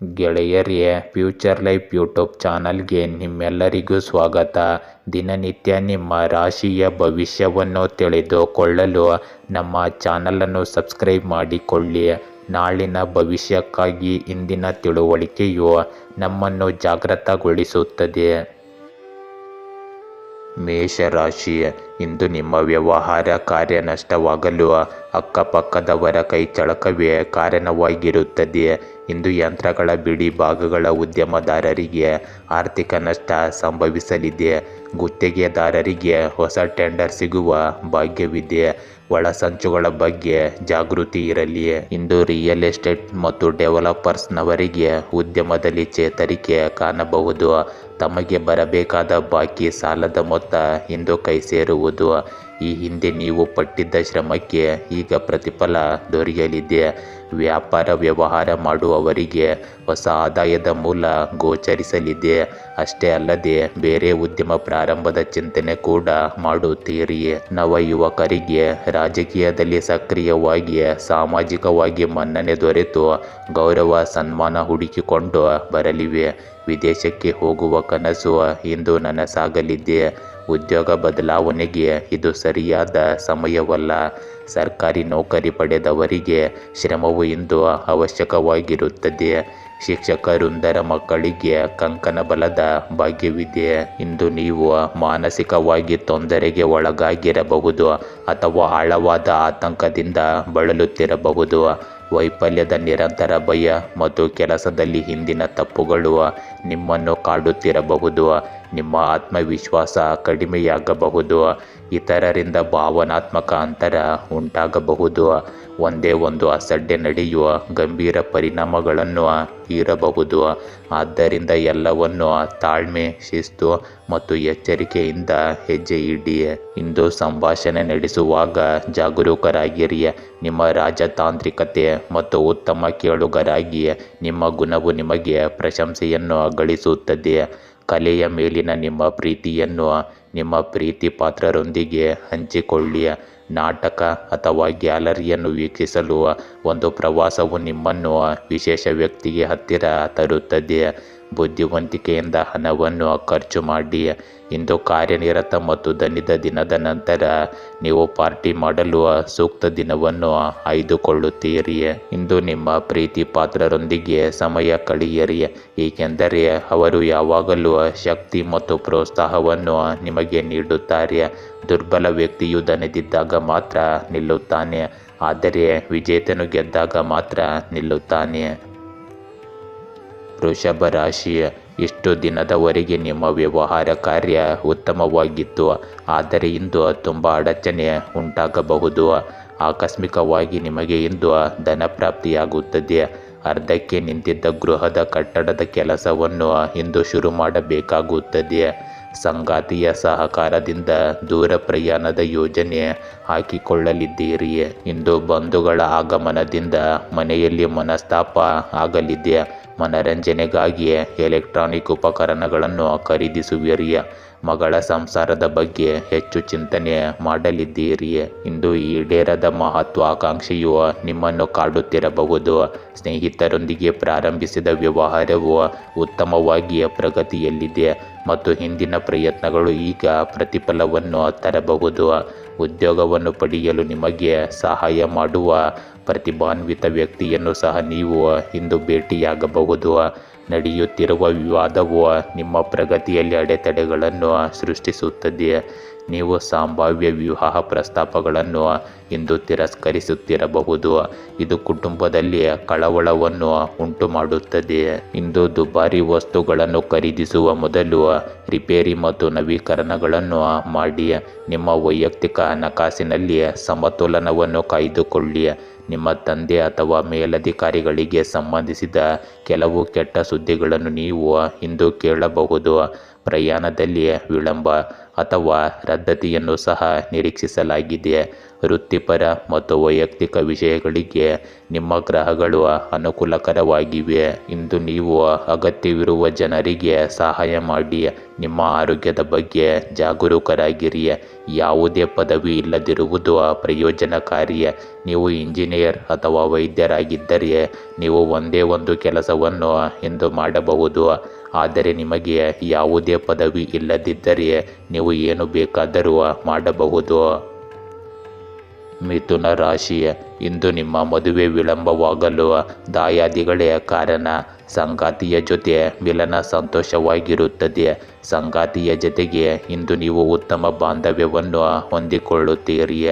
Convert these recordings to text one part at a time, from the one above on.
ಗೆಳೆಯರೇ, future life YouTube ಚಾನಲ್ಗೆ ನಿಮ್ಮೆಲ್ಲರಿಗೂ ಸ್ವಾಗತ. ದಿನನಿತ್ಯ ನಿಮ್ಮ ರಾಶಿಯ ಭವಿಷ್ಯವನ್ನು ತಿಳಿದುಕೊಳ್ಳಲು ನಮ್ಮ ಚಾನಲನ್ನು ಸಬ್ಸ್ಕ್ರೈಬ್ ಮಾಡಿಕೊಳ್ಳಿ. ನಾಳಿನ ಭವಿಷ್ಯಕ್ಕಾಗಿ ಇಂದಿನ ತಿಳುವಳಿಕೆಯು ನಮ್ಮನ್ನು ಜಾಗೃತಗೊಳಿಸುತ್ತದೆ. ಮೇಷರಾಶಿ, ಇಂದು ನಿಮ್ಮ ವ್ಯವಹಾರ ಕಾರ್ಯ ನಷ್ಟವಾಗಲು ಅಕ್ಕಪಕ್ಕದವರ ಕೈ ಚಳಕವೇ ಕಾರಣವಾಗಿರುತ್ತದೆ. ಇಂದು ಯಂತ್ರಗಳ ಬಿಡಿ ಭಾಗಗಳ ಉದ್ಯಮದಾರರಿಗೆ ಆರ್ಥಿಕ ನಷ್ಟ ಸಂಭವಿಸಲಿದೆ. ಗುತ್ತಿಗೆದಾರರಿಗೆ ಹೊಸ ಟೆಂಡರ್ ಸಿಗುವ ಭಾಗ್ಯವಿದೆ. ಒಳಸಂಚುಗಳ ಬಗ್ಗೆ ಜಾಗೃತಿ ಇರಲಿ. ಇಂದು ರಿಯಲ್ ಎಸ್ಟೇಟ್ ಮತ್ತು ಡೆವಲಪರ್ಸ್ನವರಿಗೆ ಉದ್ಯಮದಲ್ಲಿ ಚೇತರಿಕೆ ಕಾಣಬಹುದು. ತಮಗೆ ಬರಬೇಕಾದ ಬಾಕಿ ಸಾಲದ ಮೊತ್ತ ಇಂದು ಕೈ ಸೇರುವುದು ಈ ಹಿಂದೆ ನೀವು ಪಟ್ಟಿದ್ದ ಶ್ರಮಕ್ಕೆ ಈಗ ಪ್ರತಿಫಲ ದೊರೆಯಲಿದೆ. ವ್ಯಾಪಾರ ವ್ಯವಹಾರ ಮಾಡುವವರಿಗೆ ಹೊಸ ಆದಾಯದ ಮೂಲ ಗೋಚರಿಸಲಿದೆ. ಅಷ್ಟೇ ಅಲ್ಲದೆ ಬೇರೆ ಉದ್ಯಮ ಪ್ರಾರಂಭದ ಚಿಂತನೆ ಕೂಡ ಮಾಡುತ್ತೀರಿ. ನವ ಯುವಕರಿಗೆ ರಾಜಕೀಯದಲ್ಲಿ ಸಕ್ರಿಯವಾಗಿ, ಸಾಮಾಜಿಕವಾಗಿ ಮನ್ನಣೆ ದೊರೆತು ಗೌರವ, ಸನ್ಮಾನ ಹುಡುಕಿಕೊಂಡು ಬರಲಿವೆ. ವಿದೇಶಕ್ಕೆ ಹೋಗುವ ಕನಸು ಇಂದು ನನಸಾಗಲಿದೆ. ಉದ್ಯೋಗ ಬದಲಾವಣೆಗೆ ಇದು ಸರಿಯಾದ ಸಮಯವಲ್ಲ. ಸರ್ಕಾರಿ ನೌಕರಿ ಪಡೆದವರಿಗೆ ಶ್ರಮವು ಇಂದು ಅವಶ್ಯಕವಾಗಿರುತ್ತದೆ. ಶಿಕ್ಷಕ ವೃಂದರ ಮಕ್ಕಳಿಗೆ ಕಂಕಣ ಬಲದ ಭಾಗ್ಯವಿದೆ. ಇಂದು ನೀವು ಮಾನಸಿಕವಾಗಿ ತೊಂದರೆಗೆ ಒಳಗಾಗಿರಬಹುದು ಅಥವಾ ಆಳವಾದ ಆತಂಕದಿಂದ ಬಳಲುತ್ತಿರಬಹುದು. ವೈಫಲ್ಯದ ನಿರಂತರ ಭಯ ಮತ್ತು ಕೆಲಸದಲ್ಲಿ ಹಿಂದಿನ ತಪ್ಪುಗಳು ನಿಮ್ಮನ್ನು ಕಾಡುತ್ತಿರಬಹುದು. ನಿಮ್ಮ ಆತ್ಮವಿಶ್ವಾಸ ಕಡಿಮೆಯಾಗಬಹುದು. ಇತರರಿಂದ ಭಾವನಾತ್ಮಕ ಅಂತರ ಉಂಟಾಗಬಹುದು. ಒಂದೇ ಒಂದು ಅಸಡ್ಡೆ ನಡೆಯುವ ಗಂಭೀರ ಪರಿಣಾಮಗಳನ್ನು ಬೀರಬಹುದು ಆದ್ದರಿಂದ ಎಲ್ಲವನ್ನು ತಾಳ್ಮೆ, ಶಿಸ್ತು ಮತ್ತು ಎಚ್ಚರಿಕೆಯಿಂದ ಹೆಜ್ಜೆ ಇಡಿ ಇಂದು ಸಂಭಾಷಣೆ ನಡೆಸುವಾಗ ಜಾಗರೂಕರಾಗಿರಿ. ನಿಮ್ಮ ರಾಜತಾಂತ್ರಿಕತೆ ಮತ್ತು ಉತ್ತಮ ಕೇಳುಗರಾಗಿ ನಿಮ್ಮ ಗುಣವು ನಿಮಗೆ ಪ್ರಶಂಸೆಯನ್ನು ಗಳಿಸುತ್ತದೆ. ಕಲೆಯ ಮೇಲಿನ ನಿಮ್ಮ ಪ್ರೀತಿಯನ್ನು ನಿಮ್ಮ ಪ್ರೀತಿ ಪಾತ್ರರೊಂದಿಗೆ ಹಂಚಿಕೊಳ್ಳಿ. ನಾಟಕ ಅಥವಾ ಗ್ಯಾಲರಿಯನ್ನು ವೀಕ್ಷಿಸಲು ಒಂದು ಪ್ರವಾಸವು ನಿಮ್ಮನ್ನು ವಿಶೇಷ ವ್ಯಕ್ತಿಗೆ ಹತ್ತಿರ ತರುತ್ತದೆ. ಬುದ್ಧಿವಂತಿಕೆಯಿಂದ ಹಣವನ್ನು ಖರ್ಚು ಮಾಡಿ, ಇಂದು ಕಾರ್ಯನಿರತ ಮತ್ತು ದಣಿದ ದಿನದ ನಂತರ ನೀವು ಪಾರ್ಟಿ ಮಾಡಲು ಸೂಕ್ತ ದಿನವನ್ನು ಆಯ್ದುಕೊಳ್ಳುತ್ತೀರಿ. ಇಂದು ನಿಮ್ಮ ಪ್ರೀತಿ ಪಾತ್ರರೊಂದಿಗೆ ಸಮಯ ಕಳೆಯಿರಿ, ಏಕೆಂದರೆ ಅವರು ಯಾವಾಗಲೂ ಶಕ್ತಿ ಮತ್ತು ಪ್ರೋತ್ಸಾಹವನ್ನು ನಿಮಗೆ ನೀಡುತ್ತಾರೆ. ದುರ್ಬಲ ವ್ಯಕ್ತಿಯು ದಣಿದಿದ್ದಾಗ ಮಾತ್ರ ನಿಲ್ಲುತ್ತಾನೆ, ಆದರೆ ವಿಜೇತನು ಗೆದ್ದಾಗ ಮಾತ್ರ ನಿಲ್ಲುತ್ತಾನೆ. ವೃಷಭ ರಾಶಿ ಇಷ್ಟು ದಿನದವರೆಗೆ ನಿಮ್ಮ ವ್ಯವಹಾರ ಕಾರ್ಯ ಉತ್ತಮವಾಗಿತ್ತು. ಆದರೆ ಇಂದು ತುಂಬ ಅಡಚಣೆ ಉಂಟಾಗಬಹುದು. ಆಕಸ್ಮಿಕವಾಗಿ ನಿಮಗೆ ಇಂದು ಧನ ಪ್ರಾಪ್ತಿಯಾಗುತ್ತದೆ. ಅರ್ಧಕ್ಕೆ ನಿಂತಿದ್ದ ಗೃಹದ ಕಟ್ಟಡದ ಕೆಲಸವನ್ನು ಇಂದು ಶುರು ಮಾಡಬೇಕಾಗುತ್ತದೆ. ಸಂಗಾತಿಯ ಸಹಕಾರದಿಂದ ದೂರ ಪ್ರಯಾಣದ ಯೋಜನೆ ಹಾಕಿಕೊಳ್ಳಲಿದ್ದೀರಿ. ಇಂದು ಬಂಧುಗಳ ಆಗಮನದಿಂದ ಮನೆಯಲ್ಲಿ ಮನಸ್ತಾಪ ಆಗಲಿದೆ. ಮನರಂಜನೆಗಾಗಿ ಎಲೆಕ್ಟ್ರಾನಿಕ್ ಉಪಕರಣಗಳನ್ನು ಖರೀದಿಸುವಿರಿ ಮಗಳ ಸಂಸಾರದ ಬಗ್ಗೆ ಹೆಚ್ಚು ಚಿಂತನೆ ಮಾಡಲಿದ್ದೀರಿ. ಇಂದು ಈಡೇರದ ಮಹತ್ವಾಕಾಂಕ್ಷೆಯು ನಿಮ್ಮನ್ನು ಕಾಡುತ್ತಿರಬಹುದು. ಸ್ನೇಹಿತರೊಂದಿಗೆ ಪ್ರಾರಂಭಿಸಿದ ವ್ಯವಹಾರವು ಉತ್ತಮವಾಗಿ ಪ್ರಗತಿಯಲ್ಲಿದೆ ಮತ್ತು ಹಿಂದಿನ ಪ್ರಯತ್ನಗಳು ಈಗ ಪ್ರತಿಫಲವನ್ನು ತರಬಹುದು. ಉದ್ಯೋಗವನ್ನು ಪಡೆಯಲು ನಿಮಗೆ ಸಹಾಯ ಮಾಡುವ ಪ್ರತಿಭಾನ್ವಿತ ವ್ಯಕ್ತಿಯನ್ನು ಸಹ ನೀವು ಇಂದು ಭೇಟಿಯಾಗಬಹುದು. ನಡೆಯುತ್ತಿರುವ ವಿವಾದವು ನಿಮ್ಮ ಪ್ರಗತಿಯಲ್ಲಿ ಅಡೆತಡೆಗಳನ್ನು ಸೃಷ್ಟಿಸುತ್ತದೆ. ನೀವು ಸಂಭಾವ್ಯ ವಿವಾಹ ಪ್ರಸ್ತಾಪಗಳನ್ನು ಇಂದು ತಿರಸ್ಕರಿಸುತ್ತಿರಬಹುದು. ಇದು ಕುಟುಂಬದಲ್ಲಿ ಕಳವಳವನ್ನು ಉಂಟು ಮಾಡುತ್ತದೆ ಇಂದು ದುಬಾರಿ ವಸ್ತುಗಳನ್ನು ಖರೀದಿಸುವ ಮೊದಲು ರಿಪೇರಿ ಮತ್ತು ನವೀಕರಣಗಳನ್ನು ಮಾಡಿ. ನಿಮ್ಮ ವೈಯಕ್ತಿಕ ಹಣಕಾಸಿನಲ್ಲಿ ಸಮತೋಲನವನ್ನು ಕಾಯ್ದುಕೊಳ್ಳಿ. ನಿಮ್ಮ ತಂದೆ ಅಥವಾ ಮೇಲಧಿಕಾರಿಗಳಿಗೆ ಸಂಬಂಧಿಸಿದ ಕೆಲವು ಕೆಟ್ಟ ಸುದ್ದಿಗಳನ್ನು ನೀವು ಇಂದು ಕೇಳಬಹುದು. ಪ್ರಯಾಣದಲ್ಲಿ ವಿಳಂಬ ಅಥವಾ ರದ್ದತಿಯನ್ನು ಸಹ ನಿರೀಕ್ಷಿಸಲಾಗಿದೆ. ವೃತ್ತಿಪರ ಮತ್ತು ವೈಯಕ್ತಿಕ ವಿಷಯಗಳಿಗೆ ನಿಮ್ಮ ಗ್ರಹಗಳು ಅನುಕೂಲಕರವಾಗಿವೆ. ಇಂದು ನೀವು ಅಗತ್ಯವಿರುವ ಜನರಿಗೆ ಸಹಾಯ ಮಾಡಿ. ನಿಮ್ಮ ಆರೋಗ್ಯದ ಬಗ್ಗೆ ಜಾಗರೂಕರಾಗಿರಿ. ಯಾವುದೇ ಪದವಿ ಇಲ್ಲದಿರುವುದು ಪ್ರಯೋಜನಕಾರಿ. ನೀವು ಇಂಜಿನಿಯರ್ ಅಥವಾ ವೈದ್ಯರಾಗಿದ್ದರೆ ನೀವು ಒಂದೇ ಒಂದು ಕೆಲಸವನ್ನು ಎಂದು ಮಾಡಬಹುದು. ಆದರೆ ನಿಮಗೆ ಯಾವುದೇ ಪದವಿ ಇಲ್ಲದಿದ್ದರೆ ನೀವು ಏನು ಬೇಕಾದರೂ ಮಾಡಬಹುದು. ಮಿಥುನ ರಾಶಿ, ಇಂದು ನಿಮ್ಮ ಮದುವೆ ವಿಳಂಬವಾಗಲು ದಾಯಾದಿಗಳೇ ಕಾರಣ. ಸಂಗಾತಿಯ ಜೊತೆ ಮಿಲನ ಸಂತೋಷವಾಗಿರುತ್ತದೆ. ಸಂಗಾತಿಯ ಜೊತೆಗೆ ಇಂದು ನೀವು ಉತ್ತಮ ಬಾಂಧವ್ಯವನ್ನು ಹೊಂದಿಕೊಳ್ಳುತ್ತೀರಿ.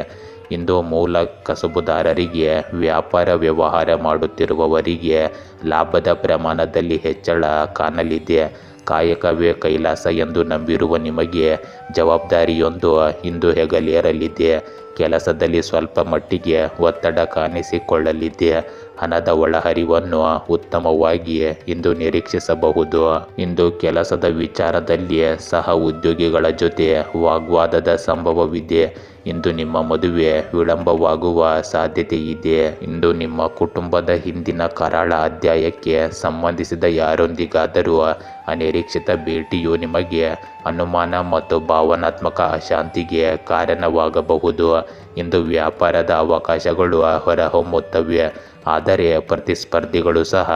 ಇಂದು ಮೂಲ ಕಸುಬುದಾರರಿಗೆ ವ್ಯಾಪಾರ ವ್ಯವಹಾರ ಮಾಡುತ್ತಿರುವವರಿಗೆ ಲಾಭದ ಪ್ರಮಾಣದಲ್ಲಿ ಹೆಚ್ಚಳ ಕಾಣಲಿದೆ. ಕಾಯಕವೇ ಕೈಲಾಸ ಎಂದು ನಂಬಿರುವ ನಿಮಗೆ ಜವಾಬ್ದಾರಿಯೊಂದು ಇಂದು ಹೆಗಲೇರಲಿದೆ. ಕೆಲಸದಲ್ಲಿ ಸ್ವಲ್ಪ ಮಟ್ಟಿಗೆ ಒತ್ತಡ ಕಾಣಿಸಿಕೊಳ್ಳಲಿದೆ. ಹಣದ ಒಳಹರಿವನ್ನು ಉತ್ತಮವಾಗಿ ಇಂದು ನಿರೀಕ್ಷಿಸಬಹುದು. ಇಂದು ಕೆಲಸದ ವಿಚಾರದಲ್ಲಿ ಸಹ ಉದ್ಯೋಗಿಗಳ ಜೊತೆ ವಾಗ್ವಾದದ ಸಂಭವವಿದೆ. ಇಂದು ನಿಮ್ಮ ಮದುವೆ ವಿಳಂಬವಾಗುವ ಸಾಧ್ಯತೆ ಇದೆ ಇಂದು ನಿಮ್ಮ ಕುಟುಂಬದ ಹಿಂದಿನ ಕರಾಳ ಅಧ್ಯಾಯಕ್ಕೆ ಸಂಬಂಧಿಸಿದ ಯಾರೊಂದಿಗಾದರೂ ಅನಿರೀಕ್ಷಿತ ಭೇಟಿಯು ನಿಮಗೆ ಅನುಮಾನ ಮತ್ತು ಭಾವನಾತ್ಮಕ ಅಶಾಂತಿಗೆ ಕಾರಣವಾಗಬಹುದು. ಇಂದು ವ್ಯಾಪಾರದ ಅವಕಾಶಗಳು ಹೊರಹೊಮ್ಮುತ್ತವೆ. ಆದರೆ ಪ್ರತಿಸ್ಪರ್ಧಿಗಳು ಸಹ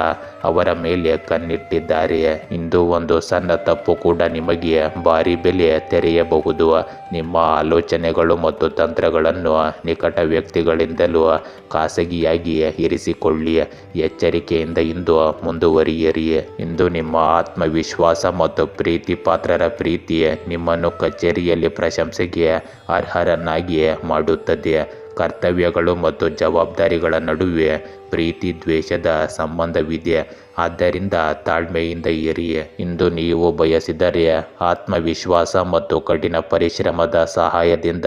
ಅವರ ಮೇಲೆ ಕಣ್ಣಿಟ್ಟಿದ್ದಾರೆ ಇಂದು ಒಂದು ಸಣ್ಣ ತಪ್ಪು ಕೂಡ ನಿಮಗೆ ಭಾರಿ ಬೆಲೆ ತೆರೆಯಬಹುದು. ನಿಮ್ಮ ಆಲೋಚನೆಗಳು ಮತ್ತು ತಂತ್ರಗಳನ್ನು ನಿಕಟ ವ್ಯಕ್ತಿಗಳಿಂದಲೂ ಖಾಸಗಿಯಾಗಿ ಇರಿಸಿಕೊಳ್ಳಿ. ಎಚ್ಚರಿಕೆಯಿಂದ ಇಂದು ಮುಂದುವರಿಯಿರಿ. ಇಂದು ನಿಮ್ಮ ಆತ್ಮವಿಶ್ವಾಸ ಮತ್ತು ಪ್ರೀತಿ ಪಾತ್ರರ ಪ್ರೀತಿ ನಿಮ್ಮನ್ನು ಕಚೇರಿಯಲ್ಲಿ ಪ್ರಶಂಸೆಗೆ ಅರ್ಹರನ್ನಾಗಿಯೇ ಮಾಡುತ್ತದೆ. ಕರ್ತವ್ಯಗಳು ಮತ್ತು ಜವಾಬ್ದಾರಿಗಳ ನಡುವೆ ಪ್ರೀತಿ, ದ್ವೇಷದ ಸಂಬಂಧವಿದೆ. ಆದ್ದರಿಂದ ತಾಳ್ಮೆಯಿಂದ ಇರಿ. ಇಂದು ನೀವು ಬಯಸಿದರೆ ಆತ್ಮವಿಶ್ವಾಸ ಮತ್ತು ಕಠಿಣ ಪರಿಶ್ರಮದ ಸಹಾಯದಿಂದ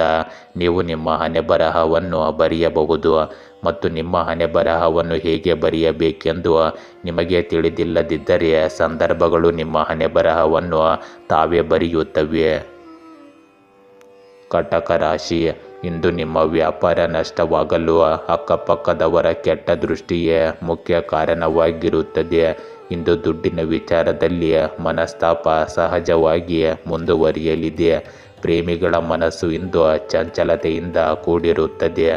ನೀವು ನಿಮ್ಮ ಹಣೆಬರಹವನ್ನು ಬರೆಯಬಹುದು ಮತ್ತು ನಿಮ್ಮ ಹಣೆಬರಹವನ್ನು ಹೇಗೆ ಬರೆಯಬೇಕೆಂದು ನಿಮಗೆ ತಿಳಿದಿಲ್ಲದಿದ್ದರೆ ಸಂದರ್ಭಗಳು ನಿಮ್ಮ ಹಣೆಬರಹವನ್ನು ತಾವೇ ಬರೆಯುತ್ತವೆ. ಕಟಕ ರಾಶಿ ಇಂದು ನಿಮ್ಮ ವ್ಯಾಪಾರ ನಷ್ಟವಾಗಲು ಅಕ್ಕಪಕ್ಕದವರ ಕೆಟ್ಟ ದೃಷ್ಟಿಯೇ ಮುಖ್ಯ ಕಾರಣವಾಗಿರುತ್ತದೆ. ಇಂದು ದುಡ್ಡಿನ ವಿಚಾರದಲ್ಲಿ ಮನಸ್ತಾಪ ಸಹಜವಾಗಿ ಮುಂದುವರಿಯಲಿದೆ. ಪ್ರೇಮಿಗಳ ಮನಸ್ಸು ಇಂದು ಚಂಚಲತೆಯಿಂದ ಕೂಡಿರುತ್ತದೆ.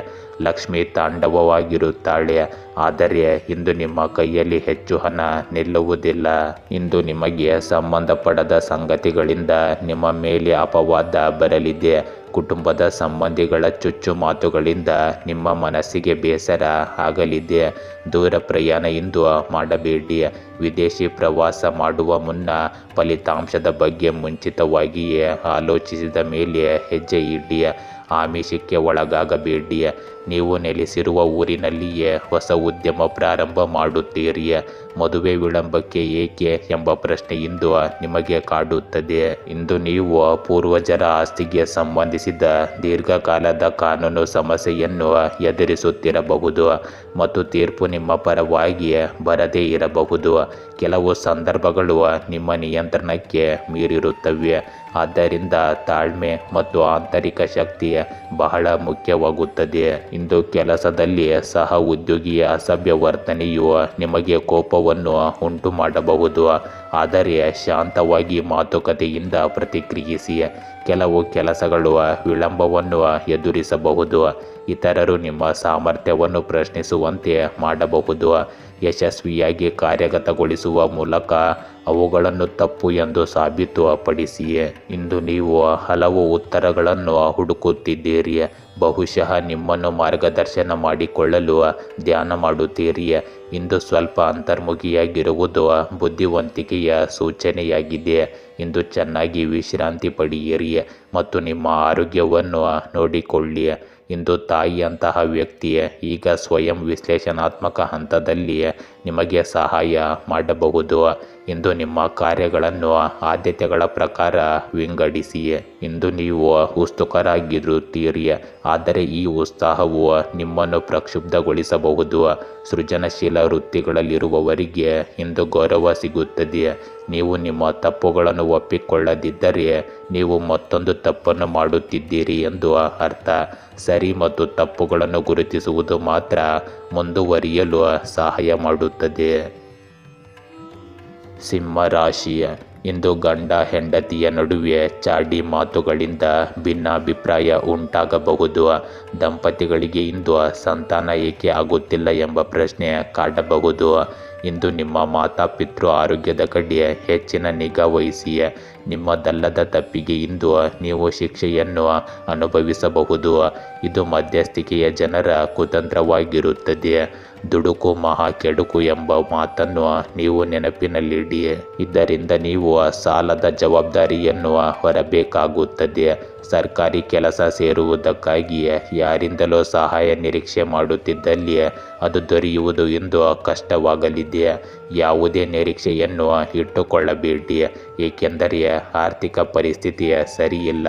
ಲಕ್ಷ್ಮಿ ತಾಂಡವವಾಗಿರುತ್ತಾಳೆ. ಆದರೆ ಇಂದು ನಿಮ್ಮ ಕೈಯಲ್ಲಿ ಹೆಚ್ಚು ಹಣ ನಿಲ್ಲುವುದಿಲ್ಲ. ಇಂದು ನಿಮಗೆ ಸಂಬಂಧಪಡದ ಸಂಗತಿಗಳಿಂದ ನಿಮ್ಮ ಮೇಲೆ ಅಪವಾದ ಬರಲಿದೆ. ಕುಟುಂಬದ ಸಂಬಂಧಿಗಳ ಚುಚ್ಚು ಮಾತುಗಳಿಂದ ನಿಮ್ಮ ಮನಸ್ಸಿಗೆ ಬೇಸರ ಆಗಲಿದೆ. ದೂರ ಪ್ರಯಾಣ ಇಂದು ಮಾಡಬೇಡಿ. ವಿದೇಶಿ ಪ್ರವಾಸ ಮಾಡುವ ಮುನ್ನ ಫಲಿತಾಂಶದ ಬಗ್ಗೆ ಮುಂಚಿತವಾಗಿಯೇ ಆಲೋಚಿಸಿದ ಮೇಲೆ ಹೆಜ್ಜೆ ಇಡಿ. ಆಮಿಷಕ್ಕೆ ಒಳಗಾಗಬೇಡಿ ನೀವು ನೆಲೆಸಿರುವ ಊರಿನಲ್ಲಿಯೇ ಹೊಸ ಉದ್ಯಮ ಪ್ರಾರಂಭ ಮಾಡುತ್ತೀರಿ ಮದುವೆ ವಿಳಂಬಕ್ಕೆ ಏಕೆ ಎಂಬ ಪ್ರಶ್ನೆ ಇಂದು ನಿಮಗೆ ಕಾಡುತ್ತದೆ. ಇಂದು ನೀವು ಪೂರ್ವಜರ ಆಸ್ತಿಗೆ ಸಂಬಂಧಿಸಿದ ದೀರ್ಘಕಾಲದ ಕಾನೂನು ಸಮಸ್ಯೆಯನ್ನು ಎದುರಿಸುತ್ತಿರಬಹುದು ಮತ್ತು ತೀರ್ಪು ನಿಮ್ಮ ಪರವಾಗಿ ಬರದೇ ಇರಬಹುದು. ಕೆಲವು ಸಂದರ್ಭಗಳು ನಿಮ್ಮ ನಿಯಂತ್ರಣಕ್ಕೆ ಮೀರಿರುತ್ತವೆ. ಆದ್ದರಿಂದ ತಾಳ್ಮೆ ಮತ್ತು ಆಂತರಿಕ ಶಕ್ತಿ ಬಹಳ ಮುಖ್ಯವಾಗುತ್ತದೆ. ಇಂದು ಕೆಲಸದಲ್ಲಿ ಸಹ ಉದ್ಯೋಗಿಯ ಅಸಭ್ಯ ವರ್ತನೆಯು ನಿಮಗೆ ಕೋಪವನ್ನು ಉಂಟು ಮಾಡಬಹುದು ಆದರೆ ಶಾಂತವಾಗಿ ಮಾತುಕತೆಯಿಂದ ಪ್ರತಿಕ್ರಿಯಿಸಿ ಕೆಲವು ಕೆಲಸಗಳು ವಿಳಂಬವನ್ನು ಎದುರಿಸಬಹುದು. ಇತರರು ನಿಮ್ಮ ಸಾಮರ್ಥ್ಯವನ್ನು ಪ್ರಶ್ನಿಸುವಂತೆ ಮಾಡಬಹುದು. ಯಶಸ್ವಿಯಾಗಿ ಕಾರ್ಯಗತಗೊಳಿಸುವ ಮೂಲಕ ಅವುಗಳನ್ನು ತಪ್ಪು ಎಂದು ಸಾಬೀತುಪಡಿಸಿ ಇಂದು ನೀವು ಹಲವು ಉತ್ತರಗಳನ್ನು ಹುಡುಕುತ್ತಿದ್ದೀರಿ. ಬಹುಶಃ ನಿಮ್ಮನ್ನು ಮಾರ್ಗದರ್ಶನ ಮಾಡಿಕೊಳ್ಳಲು ಧ್ಯಾನ ಮಾಡುತ್ತೀರಿ. ಇಂದು ಸ್ವಲ್ಪ ಅಂತರ್ಮುಖಿಯಾಗಿರುವುದು ಬುದ್ಧಿವಂತಿಕೆಯ ಸೂಚನೆಯಾಗಿದೆ. ಇಂದು ಚೆನ್ನಾಗಿ ವಿಶ್ರಾಂತಿ ಪಡೆಯಿರಿ ಮತ್ತು ನಿಮ್ಮ ಆರೋಗ್ಯವನ್ನು ನೋಡಿಕೊಳ್ಳಿ. ಇಂದು ತಾಯಿಯಂತಹ ವ್ಯಕ್ತಿಯೇ ಈಗ ಸ್ವಯಂ ವಿಶ್ಲೇಷಣಾತ್ಮಕ ಹಂತದಲ್ಲಿ ನಿಮಗೆ ಸಹಾಯ ಮಾಡಬಹುದು ಇಂದು ನಿಮ್ಮ ಕಾರ್ಯಗಳನ್ನು ಆದ್ಯತೆಗಳ ಪ್ರಕಾರ ವಿಂಗಡಿಸಿ ಇಂದು ನೀವು ಉತ್ಸುಕರಾಗಿರುತ್ತೀರಿ. ಆದರೆ ಈ ಉತ್ಸಾಹವು ನಿಮ್ಮನ್ನು ಪ್ರಕ್ಷುಬ್ಧಗೊಳಿಸಬಹುದು. ಸೃಜನಶೀಲ ವೃತ್ತಿಗಳಲ್ಲಿರುವವರಿಗೆ ಇಂದು ಗೌರವ ಸಿಗುತ್ತದೆ. ನೀವು ನಿಮ್ಮ ತಪ್ಪುಗಳನ್ನು ಒಪ್ಪಿಕೊಳ್ಳದಿದ್ದರೆ ನೀವು ಮತ್ತೊಂದು ತಪ್ಪನ್ನು ಮಾಡುತ್ತಿದ್ದೀರಿ ಎಂದು ಅರ್ಥ. ಸರಿ ಮತ್ತು ತಪ್ಪುಗಳನ್ನು ಗುರುತಿಸುವುದು ಮಾತ್ರ ಮುಂದುವರಿಯಲು ಸಹಾಯ ಮಾಡುತ್ತದೆ. ಸಿಂಹರಾಶಿ ಇಂದು ಗಂಡ ಹೆಂಡತಿಯ ನಡುವೆ ಚಾಡಿ ಮಾತುಗಳಿಂದ ಭಿನ್ನಾಭಿಪ್ರಾಯ ಉಂಟಾಗಬಹುದು. ದಂಪತಿಗಳಿಗೆ ಇಂದು ಸಂತಾನ ಏಕೆ ಆಗುತ್ತಿಲ್ಲ ಎಂಬ ಪ್ರಶ್ನೆ ಕಾಡಬಹುದು. ಇಂದು ನಿಮ್ಮ ಮಾತಾಪಿತೃ ಆರೋಗ್ಯದ ಕಡೆ ಹೆಚ್ಚಿನ ನಿಗಾ ವಹಿಸಿ, ನಿಮ್ಮದಲ್ಲದ ತಪ್ಪಿಗೆ ಇಂದು ನೀವು ಶಿಕ್ಷೆಯನ್ನು ಅನುಭವಿಸಬಹುದು. ಇದು ಮಧ್ಯಸ್ಥಿಕೆಯ ಜನರ ಕುತಂತ್ರವಾಗಿರುತ್ತದೆ. ದುಡುಕು ಮಹಾ ಕೆಡುಕು ಎಂಬ ಮಾತನ್ನು ನೀವು ನೆನಪಿನಲ್ಲಿಡಿ. ಇದರಿಂದ ನೀವು ಸಾಲದ ಜವಾಬ್ದಾರಿಯನ್ನು ಹೊರಬೇಕಾಗುತ್ತದೆ. ಸರ್ಕಾರಿ ಕೆಲಸ ಸೇರುವುದಕ್ಕಾಗಿ ಯಾರಿಂದಲೋ ಸಹಾಯ ನಿರೀಕ್ಷೆ ಮಾಡುತ್ತಿದ್ದಲ್ಲಿ ಅದು ದೊರೆಯುವುದು ಎಂದು ಕಷ್ಟವಾಗಲಿದೆ. ಯಾವುದೇ ನಿರೀಕ್ಷೆಯನ್ನು ಇಟ್ಟುಕೊಳ್ಳಬೇಡಿ. ಏಕೆಂದರೆ ಆರ್ಥಿಕ ಪರಿಸ್ಥಿತಿ ಸರಿಯಿಲ್ಲ.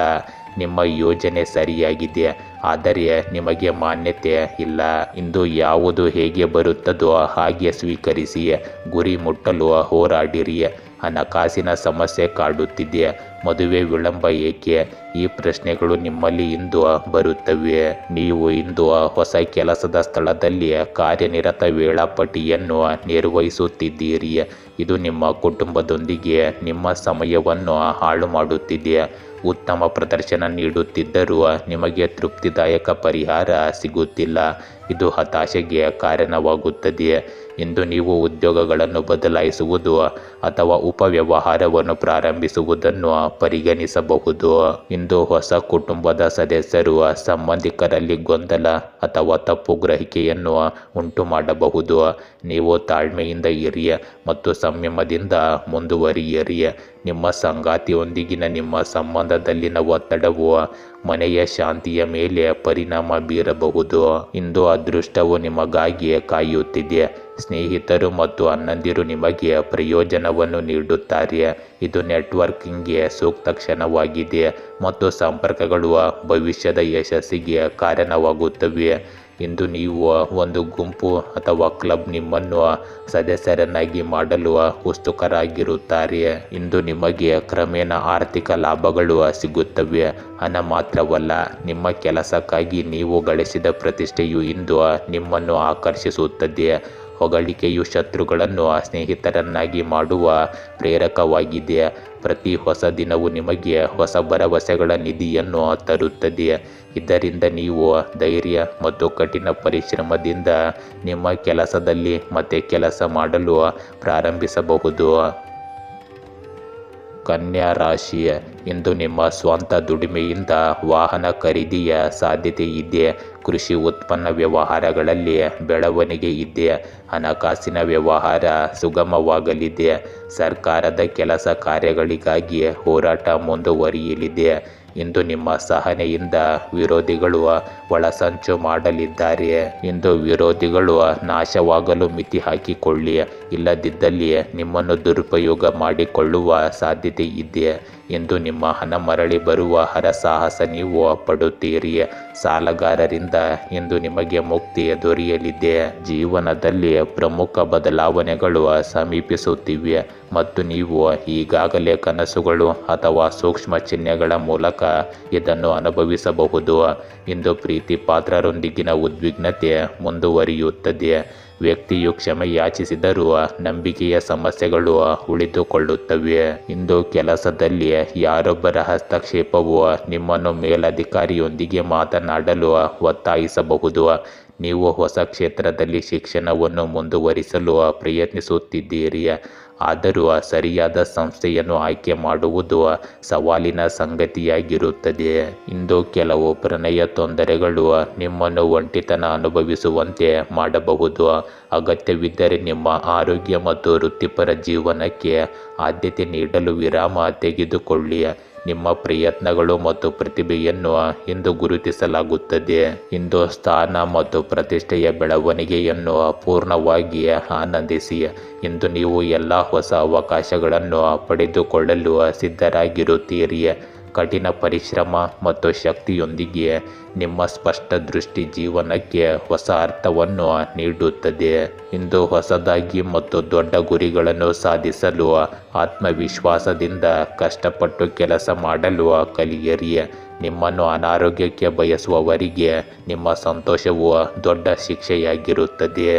ನಿಮ್ಮ ಯೋಜನೆ ಸರಿಯಾಗಿದೆ, ಆದರೆ ನಿಮಗೆ ಮಾನ್ಯತೆ ಇಲ್ಲ. ಇಂದು ಯಾವುದು ಹೇಗೆ ಬರುತ್ತದೋ ಹಾಗೆ ಸ್ವೀಕರಿಸಿ, ಗುರಿ ಮುಟ್ಟಲು ಹೋರಾಡಿರಿ. ಹಣಕಾಸಿನ ಸಮಸ್ಯೆ ಕಾಡುತ್ತಿದೆ, ಮದುವೆ ವಿಳಂಬ ಏಕೆ? ಈ ಪ್ರಶ್ನೆಗಳು ನಿಮ್ಮಲ್ಲಿ ಇಂದು ಬರುತ್ತವೆ. ನೀವು ಇಂದು ಹೊಸ ಕೆಲಸದ ಸ್ಥಳದಲ್ಲಿ ಕಾರ್ಯನಿರತ ವೇಳಾಪಟ್ಟಿಯನ್ನು ನಿರ್ವಹಿಸುತ್ತಿದ್ದೀರಿ. ಇದು ನಿಮ್ಮ ಕುಟುಂಬದೊಂದಿಗೆ ನಿಮ್ಮ ಸಮಯವನ್ನು ಹಾಳು ಮಾಡುತ್ತಿದೆ ಉತ್ತಮ ಪ್ರದರ್ಶನ ನೀಡುತ್ತಿದ್ದರೂ ನಿಮಗೆ ತೃಪ್ತಿದಾಯಕ ಪರಿಹಾರ ಸಿಗುತ್ತಿಲ್ಲ. ಇದು ಹತಾಶೆಗೆ ಕಾರಣವಾಗುತ್ತದೆ ಇಂದು ನೀವು ಉದ್ಯೋಗಗಳನ್ನು ಬದಲಾಯಿಸುವುದು ಅಥವಾ ಉಪವ್ಯವಹಾರವನ್ನು ಪ್ರಾರಂಭಿಸುವುದನ್ನು ಪರಿಗಣಿಸಬಹುದು ಇಂದು ಹೊಸ ಕುಟುಂಬದ ಸದಸ್ಯರು ಸಂಬಂಧಿಕರಲ್ಲಿ ಗೊಂದಲ ಅಥವಾ ತಪ್ಪು ಗ್ರಹಿಕೆಯನ್ನು ಉಂಟು ಮಾಡಬಹುದು ನೀವು ತಾಳ್ಮೆಯಿಂದ ಇರಿಯ ಮತ್ತು ಸಂಯಮದಿಂದ ಮುಂದುವರಿಯಿರಿ ನಿಮ್ಮ ಸಂಗಾತಿಯೊಂದಿಗಿನ ನಿಮ್ಮ ಸಂಬಂಧದಲ್ಲಿನ ಒತ್ತಡವು ಮನೆಯ ಶಾಂತಿಯ ಮೇಲೆ ಪರಿಣಾಮ ಬೀರಬಹುದು. ಇಂದು ಅದೃಷ್ಟವು ನಿಮಗಾಗಿಯೇ ಕಾಯುತ್ತಿದೆ. ಸ್ನೇಹಿತರು ಮತ್ತು ಅಣ್ಣಂದಿರು ನಿಮಗೆ ಪ್ರಯೋಜನವನ್ನು ನೀಡುತ್ತಾರೆ. ಇದು ನೆಟ್ವರ್ಕಿಂಗ್ಗೆ ಸೂಕ್ತ ಕ್ಷಣವಾಗಿದೆ ಮತ್ತು ಸಂಪರ್ಕಗಳು ಭವಿಷ್ಯದ ಯಶಸ್ಸಿಗೆ ಕಾರಣವಾಗುತ್ತವೆ. ಇಂದು ನೀವು ಒಂದು ಗುಂಪು ಅಥವಾ ಕ್ಲಬ್ ನಿಮ್ಮನ್ನು ಸದಸ್ಯರನ್ನಾಗಿ ಮಾಡಲು ಉತ್ಸುಕರಾಗಿರುತ್ತಾರೆ. ಇಂದು ನಿಮಗೆ ಕ್ರಮೇಣ ಆರ್ಥಿಕ ಲಾಭಗಳು ಸಿಗುತ್ತವೆ. ಹಣ ಮಾತ್ರವಲ್ಲ, ನಿಮ್ಮ ಕೆಲಸಕ್ಕಾಗಿ ನೀವು ಗಳಿಸಿದ ಪ್ರತಿಷ್ಠೆಯು ಇಂದು ನಿಮ್ಮನ್ನು ಆಕರ್ಷಿಸುತ್ತದೆ. ಹೊಗಳಿಕೆಯು ಶತ್ರುಗಳನ್ನು ಸ್ನೇಹಿತರನ್ನಾಗಿ ಮಾಡುವ ಪ್ರೇರಕವಾಗಿದೆ ಪ್ರತಿ ಹೊಸ ದಿನವೂ ನಿಮಗೆ ಹೊಸ ಭರವಸೆಗಳ ನಿಧಿಯನ್ನು ತರುತ್ತದೆ ಇದರಿಂದ ನೀವು ಧೈರ್ಯ ಮತ್ತು ಕಠಿಣ ಪರಿಶ್ರಮದಿಂದ ನಿಮ್ಮ ಕೆಲಸದಲ್ಲಿ ಮತ್ತೆ ಕೆಲಸ ಮಾಡಲು ಪ್ರಾರಂಭಿಸಬಹುದು. ಕನ್ಯಾ ರಾಶಿ ಇಂದು ನಿಮ್ಮ ಸ್ವಂತ ದುಡಿಮೆಯಿಂದ ವಾಹನ ಖರೀದಿಯ ಸಾಧ್ಯತೆ ಇದೆ. ಕೃಷಿ ಉತ್ಪನ್ನ ವ್ಯವಹಾರಗಳಲ್ಲಿ ಬೆಳವಣಿಗೆ ಇದೆ. ಹಣಕಾಸಿನ ವ್ಯವಹಾರ ಸುಗಮವಾಗಲಿದೆ. ಸರ್ಕಾರದ ಕೆಲಸ ಕಾರ್ಯಗಳಿಗಾಗಿ ಹೋರಾಟ ಮುಂದುವರಿಯಲಿದೆ. ಇಂದು ನಿಮ್ಮ ಸಹನೆಯಿಂದ ವಿರೋಧಿಗಳು ಒಳಸಂಚು ಮಾಡಲಿದ್ದಾರೆ. ಇಂದು ವಿರೋಧಿಗಳು ನಾಶವಾಗಲು ಮಿತಿ ಹಾಕಿಕೊಳ್ಳಿ. ಇಲ್ಲದಿದ್ದಲ್ಲಿ ನಿಮ್ಮನ್ನು ದುರುಪಯೋಗ ಮಾಡಿಕೊಳ್ಳುವ ಸಾಧ್ಯತೆ ಇದೆ. ಎಂದು ನಿಮ್ಮ ಹಣ ಮರಳಿ ಬರುವ ಹರಸಾಹಸ ನೀವು ಪಡುತ್ತೀರಿ ಸಾಲಗಾರರಿಂದ ಎಂದು ನಿಮಗೆ ಮುಕ್ತಿ ದೊರೆಯಲಿದೆ. ಜೀವನದಲ್ಲಿ ಪ್ರಮುಖ ಬದಲಾವಣೆಗಳು ಸಮೀಪಿಸುತ್ತಿವೆ ಮತ್ತು ನೀವು ಈಗಾಗಲೇ ಕನಸುಗಳು ಅಥವಾ ಸೂಕ್ಷ್ಮ ಚಿಹ್ನೆಗಳ ಮೂಲಕ ಇದನ್ನು ಅನುಭವಿಸಬಹುದು. ಇಂದು ಪ್ರೀತಿ ಪಾತ್ರರೊಂದಿಗಿನ ಉದ್ವಿಗ್ನತೆ ಮುಂದುವರಿಯುತ್ತದೆ. ವ್ಯಕ್ತಿಯು ಕ್ಷಮೆ ಯಾಚಿಸಿದರೂ ನಂಬಿಕೆಯ ಸಮಸ್ಯೆಗಳು ಉಳಿದುಕೊಳ್ಳುತ್ತವೆ. ಇಂದು ಕೆಲಸದಲ್ಲಿ ಯಾರೊಬ್ಬರ ಹಸ್ತಕ್ಷೇಪವು ನಿಮ್ಮನ್ನು ಮೇಲಧಿಕಾರಿಯೊಂದಿಗೆ ಮಾತನಾಡಲು ಒತ್ತಾಯಿಸಬಹುದು. ನೀವು ಹೊಸ ಕ್ಷೇತ್ರದಲ್ಲಿ ಶಿಕ್ಷಣವನ್ನು ಮುಂದುವರಿಸಲು ಪ್ರಯತ್ನಿಸುತ್ತಿದ್ದೀರಿ. ಆದರೂ ಸರಿಯಾದ ಸಂಸ್ಥೆಯನ್ನು ಆಯ್ಕೆ ಮಾಡುವುದು ಸವಾಲಿನ ಸಂಗತಿಯಾಗಿರುತ್ತದೆ. ಇಂದು ಕೆಲವು ಪ್ರಣಯ ತೊಂದರೆಗಳು ನಿಮ್ಮನ್ನು ಒಂಟಿತನ ಅನುಭವಿಸುವಂತೆ ಮಾಡಬಹುದು. ಅಗತ್ಯವಿದ್ದರೆ ನಿಮ್ಮ ಆರೋಗ್ಯ ಮತ್ತು ವೃತ್ತಿಪರ ಜೀವನಕ್ಕೆ ಆದ್ಯತೆ ನೀಡಲು ವಿರಾಮ ತೆಗೆದುಕೊಳ್ಳಿ. ನಿಮ್ಮ ಪ್ರಯತ್ನಗಳು ಮತ್ತು ಪ್ರತಿಭೆಯನ್ನು ಇಂದು ಗುರುತಿಸಲಾಗುತ್ತದೆ. ಇಂದು ಸ್ಥಾನ ಮತ್ತು ಪ್ರತಿಷ್ಠೆಯ ಬೆಳವಣಿಗೆಯನ್ನು ಪೂರ್ಣವಾಗಿ ಆನಂದಿಸಿ. ಇಂದು ನೀವು ಎಲ್ಲ ಹೊಸ ಅವಕಾಶಗಳನ್ನು ಪಡೆದುಕೊಳ್ಳಲು ಸಿದ್ಧರಾಗಿರುತ್ತೀರಿ. ಕಠಿಣ ಪರಿಶ್ರಮ ಮತ್ತು ಶಕ್ತಿಯೊಂದಿಗೆ ನಿಮ್ಮ ಸ್ಪಷ್ಟ ದೃಷ್ಟಿ ಜೀವನಕ್ಕೆ ಹೊಸ ಅರ್ಥವನ್ನು ನೀಡುತ್ತದೆ. ಇಂದು ಹೊಸದಾಗಿ ಮತ್ತು ದೊಡ್ಡ ಗುರಿಗಳನ್ನು ಸಾಧಿಸಲು, ಆತ್ಮವಿಶ್ವಾಸದಿಂದ ಕಷ್ಟಪಟ್ಟು ಕೆಲಸ ಮಾಡಲು ಕಲಿಯರಿ. ನಿಮ್ಮನ್ನು ಅನಾರೋಗ್ಯಕ್ಕೆ ಬಯಸುವವರಿಗೆ ನಿಮ್ಮ ಸಂತೋಷವು ದೊಡ್ಡ ಶಿಕ್ಷೆಯಾಗಿರುತ್ತದೆ.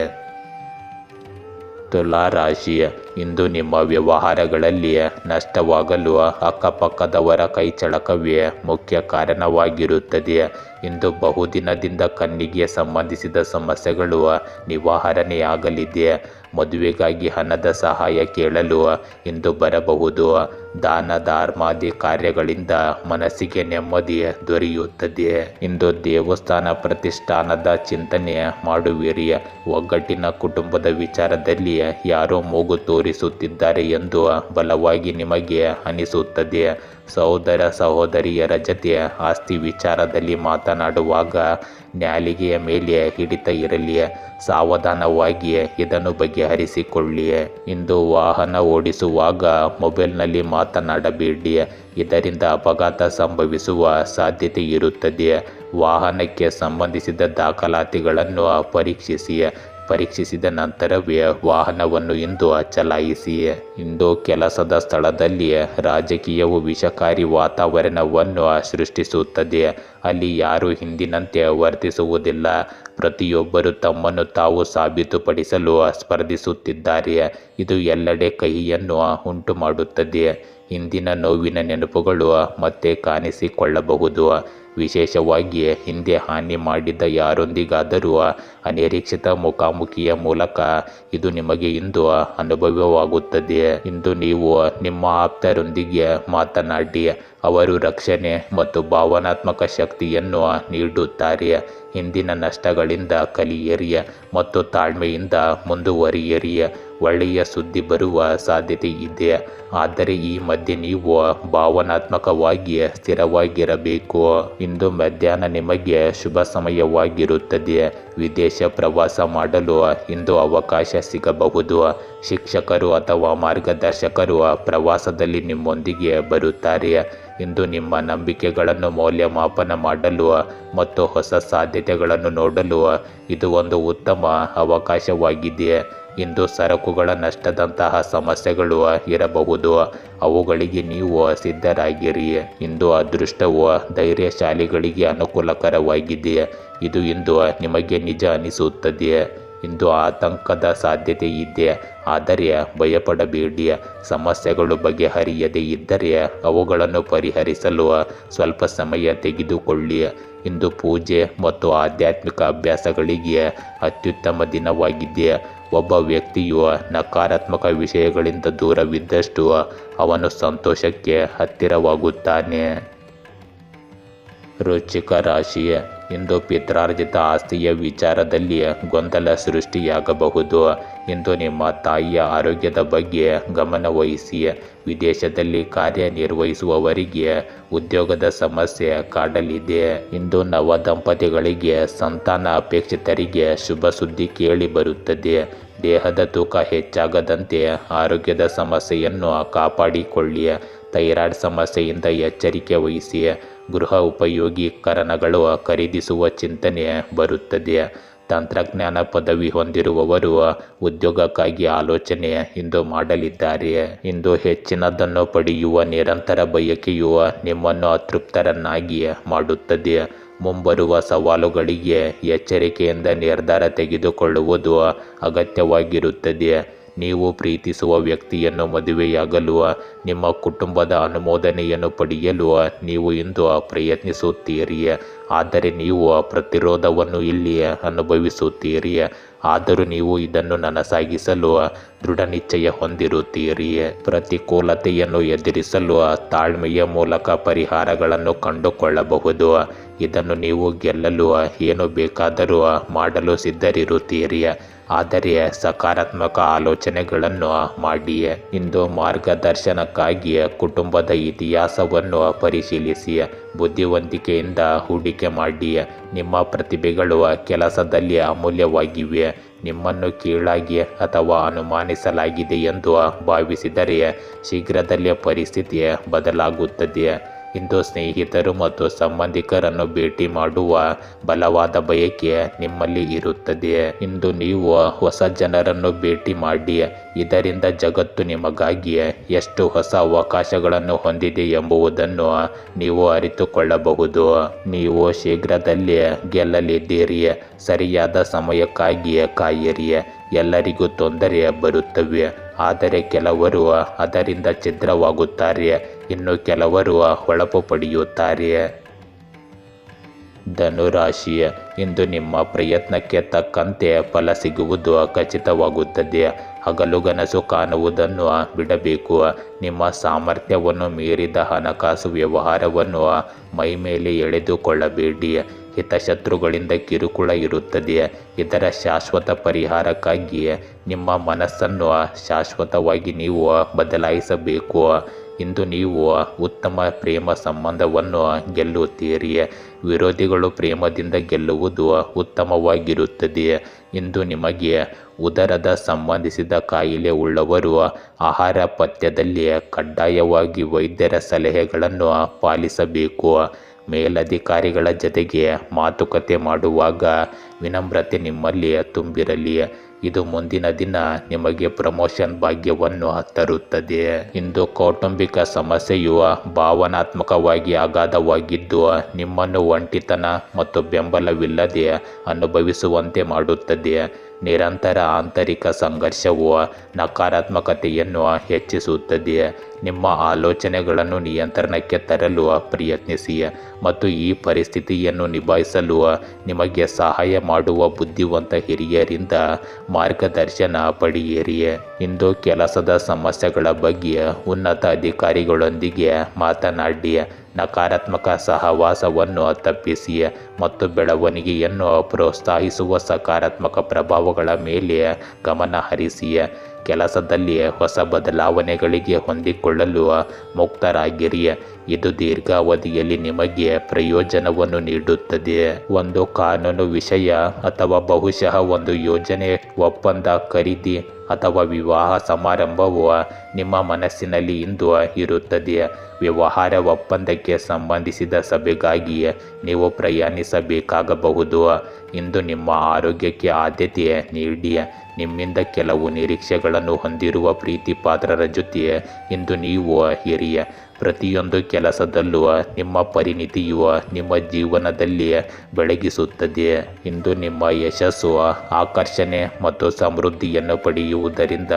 ತುಲಾ ರಾಶಿ ಇಂದು ನಿಮ್ಮ ವ್ಯವಹಾರಗಳಲ್ಲಿ ನಷ್ಟವಾಗಲು ಅಕ್ಕಪಕ್ಕದವರ ಕೈಚಳಕವೇ ಮುಖ್ಯ ಕಾರಣವಾಗಿರುತ್ತದೆ. ಇಂದು ಬಹುದಿನದಿಂದ ಕಣ್ಣಿಗೆ ಸಂಬಂಧಿಸಿದ ಸಮಸ್ಯೆಗಳು ನಿವಾರಣೆಯಾಗಲಿದೆ. ಮದುವೆಗಾಗಿ ಹಣದ ಸಹಾಯ ಕೇಳಲು ಇಂದು ಬರಬಹುದು. ದಾನ ಧರ್ಮಾದಿ ಕಾರ್ಯಗಳಿಂದ ಮನಸ್ಸಿಗೆ ನೆಮ್ಮದಿ ದೊರೆಯುತ್ತದೆ. ಇಂದು ದೇವಸ್ಥಾನ ಪ್ರತಿಷ್ಠಾನದ ಚಿಂತನೆ ಮಾಡುವಿರಿ. ಒಗ್ಗಟ್ಟಿನ ಕುಟುಂಬದ ವಿಚಾರದಲ್ಲಿ ಯಾರೋ ಮೂಗು ತೋರಿಸುತ್ತಿದ್ದಾರೆ ಎಂದು ಬಲವಾಗಿ ನಿಮಗೆ ಅನಿಸುತ್ತದೆ. ಸಹೋದರ ಸಹೋದರಿಯರ ಜತೆ ಆಸ್ತಿ ವಿಚಾರದಲ್ಲಿ ಮಾತನಾಡುವಾಗ ನ್ಯಾಲಿಗೆಯ ಮೇಲೆ ಹಿಡಿತ ಇರಲಿ, ಸಾವಧಾನವಾಗಿ ಇದನ್ನು ಬಗೆಹರಿಸಿಕೊಳ್ಳಿ ಇಂದು ವಾಹನ ಓಡಿಸುವಾಗ ಮೊಬೈಲ್ನಲ್ಲಿ ಮಾತನಾಡಬೇಡಿ. ಇದರಿಂದ ಅಪಘಾತ ಸಂಭವಿಸುವ ಸಾಧ್ಯತೆ ಇರುತ್ತದೆ. ವಾಹನಕ್ಕೆ ಸಂಬಂಧಿಸಿದ ದಾಖಲಾತಿಗಳನ್ನು ಪರೀಕ್ಷಿಸಿ. ಪರೀಕ್ಷಿಸಿದ ನಂತರವೇ ವಾಹನವನ್ನು ಇಂದು ಚಲಾಯಿಸಿ ಇಂದು ಕೆಲಸದ ಸ್ಥಳದಲ್ಲಿ ರಾಜಕೀಯವು ವಿಷಕಾರಿ ವಾತಾವರಣವನ್ನು ಸೃಷ್ಟಿಸುತ್ತದೆ. ಅಲ್ಲಿ ಯಾರೂ ಹಿಂದಿನಂತೆ ವರ್ತಿಸುವುದಿಲ್ಲ. ಪ್ರತಿಯೊಬ್ಬರು ತಮ್ಮನ್ನು ತಾವು ಸಾಬೀತುಪಡಿಸಲು ಸ್ಪರ್ಧಿಸುತ್ತಿದ್ದಾರೆ. ಇದು ಎಲ್ಲೆಡೆ ಕಹಿಯನ್ನು ಉಂಟು ಮಾಡುತ್ತದೆ ಹಿಂದಿನ ನೋವಿನ ನೆನಪುಗಳು ಮತ್ತೆ ಕಾಣಿಸಿಕೊಳ್ಳಬಹುದು. ವಿಶೇಷವಾಗಿ ಹಿಂದೆ ಹಾನಿ ಮಾಡಿದ್ದ ಯಾರೊಂದಿಗಾದರೂ ಅನಿರೀಕ್ಷಿತ ಮುಖಾಮುಖಿಯ ಮೂಲಕ ಇದು ನಿಮಗೆ ಇಂದು ಅನುಭವವಾಗುತ್ತದೆ. ಇಂದು ನೀವು ನಿಮ್ಮ ಆಪ್ತರೊಂದಿಗೆ ಮಾತನಾಡಿ, ಅವರು ರಕ್ಷಣೆ ಮತ್ತು ಭಾವನಾತ್ಮಕ ಶಕ್ತಿಯನ್ನು ನೀಡುತ್ತಾರೆ. ಹಿಂದಿನ ನಷ್ಟಗಳಿಂದ ಕಲಿಯಿರಿ ಮತ್ತು ತಾಳ್ಮೆಯಿಂದ ಮುಂದುವರಿಯಿರಿ. ಒಳ್ಳೆಯ ಸುದ್ದಿ ಬರುವ ಸಾಧ್ಯತೆ ಇದೆ. ಆದರೆ ಈ ಮಧ್ಯೆ ನೀವು ಭಾವನಾತ್ಮಕವಾಗಿ ಸ್ಥಿರವಾಗಿರಬೇಕು. ಇಂದು ಮಧ್ಯಾಹ್ನ ನಿಮಗೆ ಶುಭ ಸಮಯವಾಗಿರುತ್ತದೆ. ವಿದೇಶ ಪ್ರವಾಸ ಮಾಡಲು ಇಂದು ಅವಕಾಶ ಸಿಗಬಹುದು. ಶಿಕ್ಷಕರು ಅಥವಾ ಮಾರ್ಗದರ್ಶಕರು ಪ್ರವಾಸದಲ್ಲಿ ನಿಮ್ಮೊಂದಿಗೆ ಬರುತ್ತಾರೆ. ಇಂದು ನಿಮ್ಮ ನಂಬಿಕೆಗಳನ್ನು ಮೌಲ್ಯಮಾಪನ ಮಾಡಲು ಮತ್ತು ಹೊಸ ಸಾಧ್ಯತೆಗಳನ್ನು ನೋಡಲು ಇದು ಒಂದು ಉತ್ತಮ ಅವಕಾಶವಾಗಿದೆ. ಇಂದು ಸರಕುಗಳ ನಷ್ಟದಂತಹ ಸಮಸ್ಯೆಗಳು ಇರಬಹುದು. ಅವುಗಳಿಗೆ ನೀವು ಸಿದ್ಧರಾಗಿರಿ. ಇಂದು ಅದೃಷ್ಟವು ಧೈರ್ಯಶಾಲಿಗಳಿಗೆ ಅನುಕೂಲಕರವಾಗಿದೆ. ಇದು ಇಂದು ನಿಮಗೆ ನಿಜ ಅನಿಸುತ್ತದೆ. ಇಂದು ಆತಂಕದ ಸಾಧ್ಯತೆ ಇದೆ. ಆದರೆ ಭಯಪಡಬೇಡಿ. ಸಮಸ್ಯೆಗಳು ಬಗೆಹರಿಯದೇ ಇದ್ದರೆ ಅವುಗಳನ್ನು ಪರಿಹರಿಸಲು ಸ್ವಲ್ಪ ಸಮಯ ತೆಗೆದುಕೊಳ್ಳಿ. ಇಂದು ಪೂಜೆ ಮತ್ತು ಆಧ್ಯಾತ್ಮಿಕ ಅಭ್ಯಾಸಗಳಿಗೆ ಅತ್ಯುತ್ತಮ ದಿನವಾಗಿದೆ. ಒಬ್ಬ ವ್ಯಕ್ತಿಯು ನಕಾರಾತ್ಮಕ ವಿಷಯಗಳಿಂದ ದೂರವಿದ್ದಷ್ಟು ಅವನು ಸಂತೋಷಕ್ಕೆ ಹತ್ತಿರವಾಗುತ್ತಾನೆ. ವೃಶ್ಚಿಕ ರಾಶಿ ಇಂದು ಪಿತ್ರಾರ್ಜಿತ ಆಸ್ತಿಯ ವಿಚಾರದಲ್ಲಿ ಗೊಂದಲ ಸೃಷ್ಟಿಯಾಗಬಹುದು ಇಂದು ನಿಮ್ಮ ತಾಯಿಯ ಆರೋಗ್ಯದ ಬಗ್ಗೆ ಗಮನವಹಿಸಿ ವಿದೇಶದಲ್ಲಿ ಕಾರ್ಯನಿರ್ವಹಿಸುವವರಿಗೆ ಉದ್ಯೋಗದ ಸಮಸ್ಯೆ ಕಾಡಲಿದೆ. ಇಂದು ನವ ದಂಪತಿಗಳಿಗೆ ಸಂತಾನ ಅಪೇಕ್ಷಿತರಿಗೆ ಶುಭ ಸುದ್ದಿ ಕೇಳಿ ಬರುತ್ತದೆ. ದೇಹದ ತೂಕ ಹೆಚ್ಚಾಗದಂತೆ ಆರೋಗ್ಯದ ಸಮಸ್ಯೆಯನ್ನು ಕಾಪಾಡಿಕೊಳ್ಳಿ. ಥೈರಾಯ್ಡ್ ಸಮಸ್ಯೆಯಿಂದ ಎಚ್ಚರಿಕೆ ವಹಿಸಿ. ಗೃಹ ಉಪಯೋಗೀಕರಣಗಳು ಖರೀದಿಸುವ ಚಿಂತನೆ ಬರುತ್ತದೆ. ತಂತ್ರಜ್ಞಾನ ಪದವಿ ಹೊಂದಿರುವವರು ಉದ್ಯೋಗಕ್ಕಾಗಿ ಆಲೋಚನೆ ಇಂದು ಮಾಡಲಿದ್ದಾರೆ. ಇಂದು ಹೆಚ್ಚಿನದನ್ನು ಪಡೆಯುವ ನಿರಂತರ ಬಯಕೆಯು ನಿಮ್ಮನ್ನು ಅತೃಪ್ತರನ್ನಾಗಿ ಮಾಡುತ್ತದೆ. ಮುಂಬರುವ ಸವಾಲುಗಳಿಗೆ ಎಚ್ಚರಿಕೆಯಿಂದ ನಿರ್ಧಾರ ತೆಗೆದುಕೊಳ್ಳುವುದು ಅಗತ್ಯವಾಗಿರುತ್ತದೆ. ನೀವು ಪ್ರೀತಿಸುವ ವ್ಯಕ್ತಿಯನ್ನು ಮದುವೆಯಾಗಲು, ನಿಮ್ಮ ಕುಟುಂಬದ ಅನುಮೋದನೆಯನ್ನು ಪಡೆಯಲು ನೀವು ಇಂದು ಪ್ರಯತ್ನಿಸುತ್ತೀರಿ. ಆದರೆ ನೀವು ಪ್ರತಿರೋಧವನ್ನು ಇಲ್ಲಿ ಅನುಭವಿಸುತ್ತೀರಿ. ಆದರೂ ನೀವು ಇದನ್ನು ನನಸಾಗಿಸಲು ದೃಢ ನಿಶ್ಚಯ ಹೊಂದಿರುತ್ತೀರಿ ಪ್ರತಿಕೂಲತೆಯನ್ನು ಎದುರಿಸಲು ತಾಳ್ಮೆಯ ಮೂಲಕ ಪರಿಹಾರಗಳನ್ನು ಕಂಡುಕೊಳ್ಳಬಹುದು. ಇದನ್ನು ನೀವು ಗೆಲ್ಲಲು ಏನು ಬೇಕಾದರೂ ಮಾಡಲು ಸಿದ್ಧರಿರುತ್ತೀರಿ ಆದರೆ ಸಕಾರಾತ್ಮಕ ಆಲೋಚನೆಗಳನ್ನು ಮಾಡಿ ಇಂದು ಮಾರ್ಗದರ್ಶನಕ್ಕಾಗಿ ಕುಟುಂಬದ ಇತಿಹಾಸವನ್ನು ಪರಿಶೀಲಿಸಿ, ಬುದ್ಧಿವಂತಿಕೆಯಿಂದ ಹೂಡಿಕೆ ಮಾಡಿ ನಿಮ್ಮ ಪ್ರತಿಭೆಗಳು ಕೆಲಸದಲ್ಲಿ ಅಮೂಲ್ಯವಾಗಿವೆ. ನಿಮ್ಮನ್ನು ಕೀಳಾಗಿ ಅಥವಾ ಅನುಮಾನಿಸಲಾಗಿದೆ ಎಂದು ಭಾವಿಸಿದರೆ ಶೀಘ್ರದಲ್ಲೇ ಪರಿಸ್ಥಿತಿ ಬದಲಾಗುತ್ತದೆ ಇಂದು ಸ್ನೇಹಿತರು ಮತ್ತು ಸಂಬಂಧಿಕರನ್ನು ಭೇಟಿ ಮಾಡುವ ಬಲವಾದ ಬಯಕೆ ನಿಮ್ಮಲ್ಲಿ ಇರುತ್ತದೆ. ಇಂದು ನೀವು ಹೊಸ ಜನರನ್ನು ಭೇಟಿ ಮಾಡಿ, ಇದರಿಂದ ಜಗತ್ತು ನಿಮಗಾಗಿ ಎಷ್ಟು ಹೊಸ ಅವಕಾಶಗಳನ್ನು ಹೊಂದಿದೆ ಎಂಬುದನ್ನು ನೀವು ಅರಿತುಕೊಳ್ಳಬಹುದು. ನೀವು ಶೀಘ್ರದಲ್ಲಿ ಗೆಲ್ಲಲಿದ್ದೀರಿ. ಸರಿಯಾದ ಸಮಯಕ್ಕಾಗಿ ಕಾಯಿರಿ. ಎಲ್ಲರಿಗೂ ತೊಂದರೆ ಬರುತ್ತವೆ. ಆದರೆ ಕೆಲವರು ಅದರಿಂದ ಛಿದ್ರವಾಗುತ್ತಾರೆ. ಇನ್ನು ಕೆಲವರು ಹೊಳಪು ಪಡೆಯುತ್ತಾರೆ. ಧನುರಾಶಿ, ಇಂದು ನಿಮ್ಮ ಪ್ರಯತ್ನಕ್ಕೆ ತಕ್ಕಂತೆ ಫಲ ಸಿಗುವುದು ಖಚಿತವಾಗುತ್ತದೆ. ಹಗಲುಗನಸು ಕಾಣುವುದನ್ನು ಬಿಡಬೇಕು. ನಿಮ್ಮ ಸಾಮರ್ಥ್ಯವನ್ನು ಮೀರಿದ ಹಣಕಾಸು ವ್ಯವಹಾರವನ್ನು ಮೈಮೇಲೆ ಎಳೆದುಕೊಳ್ಳಬೇಡಿ. ಹಿತಶತ್ರುಗಳಿಂದ ಕಿರುಕುಳ ಇರುತ್ತದೆ ಇದರ ಶಾಶ್ವತ ಪರಿಹಾರಕ್ಕಾಗಿ ನಿಮ್ಮ ಮನಸ್ಸನ್ನು ಶಾಶ್ವತವಾಗಿ ನೀವು ಬದಲಾಯಿಸಬೇಕು. ಇಂದು ನೀವು ಉತ್ತಮ ಪ್ರೇಮ ಸಂಬಂಧವನ್ನು ಗೆಲ್ಲುತ್ತೀರಿ ವಿರೋಧಿಗಳು ಪ್ರೇಮದಿಂದ ಗೆಲ್ಲುವುದು ಉತ್ತಮವಾಗಿರುತ್ತದೆ ಇಂದು ನಿಮಗೆ ಉದರದ ಸಂಬಂಧಿಸಿದ ಕಾಯಿಲೆ ಉಳ್ಳವರು ಆಹಾರ ಪಥ್ಯದಲ್ಲಿ ಕಡ್ಡಾಯವಾಗಿ ವೈದ್ಯರ ಸಲಹೆಗಳನ್ನು ಪಾಲಿಸಬೇಕು. ಮೇಲಧಿಕಾರಿಗಳ ಜೊತೆಗೆ ಮಾತುಕತೆ ಮಾಡುವಾಗ ವಿನಮ್ರತೆ ನಿಮ್ಮಲ್ಲಿ ತುಂಬಿರಲಿ. ಇದು ಮುಂದಿನ ದಿನ ನಿಮಗೆ ಪ್ರಮೋಷನ್ ಭಾಗ್ಯವನ್ನು ತರುತ್ತದೆ. ಇಂದು ಕೌಟುಂಬಿಕ ಸಮಸ್ಯೆಯು ಭಾವನಾತ್ಮಕವಾಗಿ ಅಗಾಧವಾಗಿದ್ದು ನಿಮ್ಮನ್ನು ಒಂಟಿತನ ಮತ್ತು ಬೆಂಬಲವಿಲ್ಲದೆ ಅನುಭವಿಸುವಂತೆ ಮಾಡುತ್ತದೆ. ನಿರಂತರ ಆಂತರಿಕ ಸಂಘರ್ಷವು ನಕಾರಾತ್ಮಕತೆಯನ್ನು ಹೆಚ್ಚಿಸುತ್ತದೆ. ನಿಮ್ಮ ಆಲೋಚನೆಗಳನ್ನು ನಿಯಂತ್ರಣಕ್ಕೆ ತರಲು ಪ್ರಯತ್ನಿಸಿ ಮತ್ತು ಈ ಪರಿಸ್ಥಿತಿಯನ್ನು ನಿಭಾಯಿಸಲು ನಿಮಗೆ ಸಹಾಯ ಮಾಡುವ ಬುದ್ಧಿವಂತ ಹಿರಿಯರಿಂದ ಮಾರ್ಗದರ್ಶನ ಪಡೆಯಿರಿ. ಇಂದು ಕೆಲಸದ ಸಮಸ್ಯೆಗಳ ಬಗ್ಗೆ ಉನ್ನತ ಅಧಿಕಾರಿಗಳೊಂದಿಗೆ ಮಾತನಾಡಿ, ನಕಾರಾತ್ಮಕ ಸಹವಾಸವನ್ನು ತಪ್ಪಿಸಿ ಮತ್ತು ಬೆಳವಣಿಗೆಯನ್ನು ಪ್ರೋತ್ಸಾಹಿಸುವ ಸಕಾರಾತ್ಮಕ ಪ್ರಭಾವಗಳ ಮೇಲೆ ಗಮನ ಹರಿಸಿ. ಕೆಲಸದಲ್ಲಿ ಹೊಸ ಬದಲಾವಣೆಗಳಿಗೆ ಹೊಂದಿಕೊಳ್ಳಲು ಮುಕ್ತರಾಗಿರಿ. ಇದು ದೀರ್ಘಾವಧಿಯಲ್ಲಿ ನಿಮಗೆ ಪ್ರಯೋಜನವನ್ನು ನೀಡುತ್ತದೆ. ಒಂದು ಕಾನೂನು ವಿಷಯ ಅಥವಾ ಬಹುಶಃ ಒಂದು ಯೋಜನೆ ಒಪ್ಪಂದ ಖರೀದಿ ಅಥವಾ ವಿವಾಹ ಸಮಾರಂಭವು ನಿಮ್ಮ ಮನಸ್ಸಿನಲ್ಲಿ ಇಂದು ಇರುತ್ತದೆ. ವ್ಯವಹಾರ ಒಪ್ಪಂದಕ್ಕೆ ಸಂಬಂಧಿಸಿದ ಸಭೆಗಾಗಿ ನೀವು ಪ್ರಯಾಣಿಸಬೇಕಾಗಬಹುದು. ಇಂದು ನಿಮ್ಮ ಆರೋಗ್ಯಕ್ಕೆ ಆದ್ಯತೆ ನೀಡಿ ನಿಮ್ಮಿಂದ ಕೆಲವು ನಿರೀಕ್ಷೆಗಳನ್ನು ಹೊಂದಿರುವ ಪ್ರೀತಿ ಪಾತ್ರರ ಜೊತೆ ಇಂದು ನೀವು ಹಿರಿಯ. ಪ್ರತಿಯೊಂದು ಕೆಲಸದಲ್ಲೂ ನಿಮ್ಮ ಪರಿಣಿತಿಯು ನಿಮ್ಮ ಜೀವನದಲ್ಲಿ ಬೆಳಗಿಸುತ್ತದೆ. ಇಂದು ನಿಮ್ಮ ಯಶಸ್ಸು, ಆಕರ್ಷಣೆ ಮತ್ತು ಸಮೃದ್ಧಿಯನ್ನು ಪಡೆಯುವುದರಿಂದ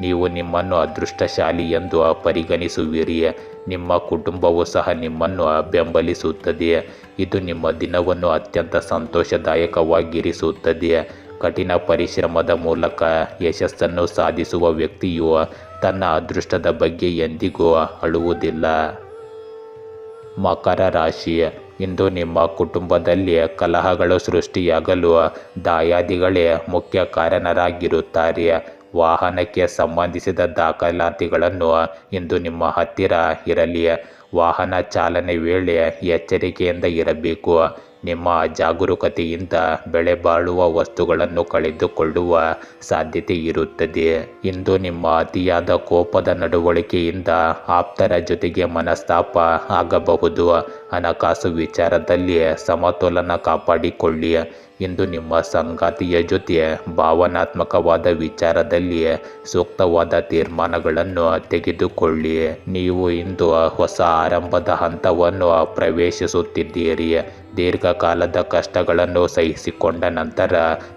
ನೀವು ನಿಮ್ಮನ್ನು ಅದೃಷ್ಟಶಾಲಿ ಎಂದು ಪರಿಗಣಿಸುವಿರಿ. ನಿಮ್ಮ ಕುಟುಂಬವು ಸಹ ನಿಮ್ಮನ್ನು ಬೆಂಬಲಿಸುತ್ತದೆ. ಇದು ನಿಮ್ಮ ದಿನವನ್ನು ಅತ್ಯಂತ ಸಂತೋಷದಾಯಕವಾಗಿರಿಸುತ್ತದೆ. ಕಠಿಣ ಪರಿಶ್ರಮದ ಮೂಲಕ ಯಶಸ್ಸನ್ನು ಸಾಧಿಸುವ ವ್ಯಕ್ತಿಯು ತನ್ನ ಅದೃಷ್ಟದ ಬಗ್ಗೆ ಎಂದಿಗೂ ಅಳುವುದಿಲ್ಲ. ಮಕರ ರಾಶಿ. ಇಂದು ನಿಮ್ಮ ಕುಟುಂಬದಲ್ಲಿ ಕಲಹಗಳು ಸೃಷ್ಟಿಯಾಗಲು ದಾಯಾದಿಗಳೇ ಮುಖ್ಯ ಕಾರಣರಾಗಿರುತ್ತಾರೆ. ವಾಹನಕ್ಕೆ ಸಂಬಂಧಿಸಿದ ದಾಖಲಾತಿಗಳನ್ನು ಇಂದು ನಿಮ್ಮ ಹತ್ತಿರ ಇರಲಿ. ವಾಹನ ಚಾಲನೆ ವೇಳೆ ಎಚ್ಚರಿಕೆಯಿಂದ ಇರಬೇಕು. ನಿಮ್ಮ ಜಾಗರೂಕತೆಯಿಂದ ಬೆಲೆ ಬಾಳುವ ವಸ್ತುಗಳನ್ನು ಕಳೆದುಕೊಳ್ಳುವ ಸಾಧ್ಯತೆ ಇರುತ್ತದೆ ಇಂದು ನಿಮ್ಮ ಅತಿಯಾದ ಕೋಪದ ನಡವಳಿಕೆಯಿಂದ ಆಪ್ತರ ಜೊತೆಗೆ ಮನಸ್ತಾಪ ಆಗಬಹುದು. ಹಣಕಾಸು ವಿಚಾರದಲ್ಲಿ ಸಮತೋಲನ ಕಾಪಾಡಿಕೊಳ್ಳಿ. ಇಂದು ನಿಮ್ಮ ಸಂಗಾತಿಯ ಜೊತೆ ಭಾವನಾತ್ಮಕವಾದ ವಿಚಾರದಲ್ಲಿ ಸೂಕ್ತವಾದ ತೀರ್ಮಾನಗಳನ್ನು ತೆಗೆದುಕೊಳ್ಳಿ. ನೀವು ಇಂದು ಹೊಸ ಆರಂಭದ ಹಂತವನ್ನು ಪ್ರವೇಶಿಸುತ್ತಿದ್ದೀರಿ. ದೀರ್ಘಕಾಲದ ಕಷ್ಟಗಳನ್ನು ಸಹಿಸಿಕೊಂಡ ನಂತರ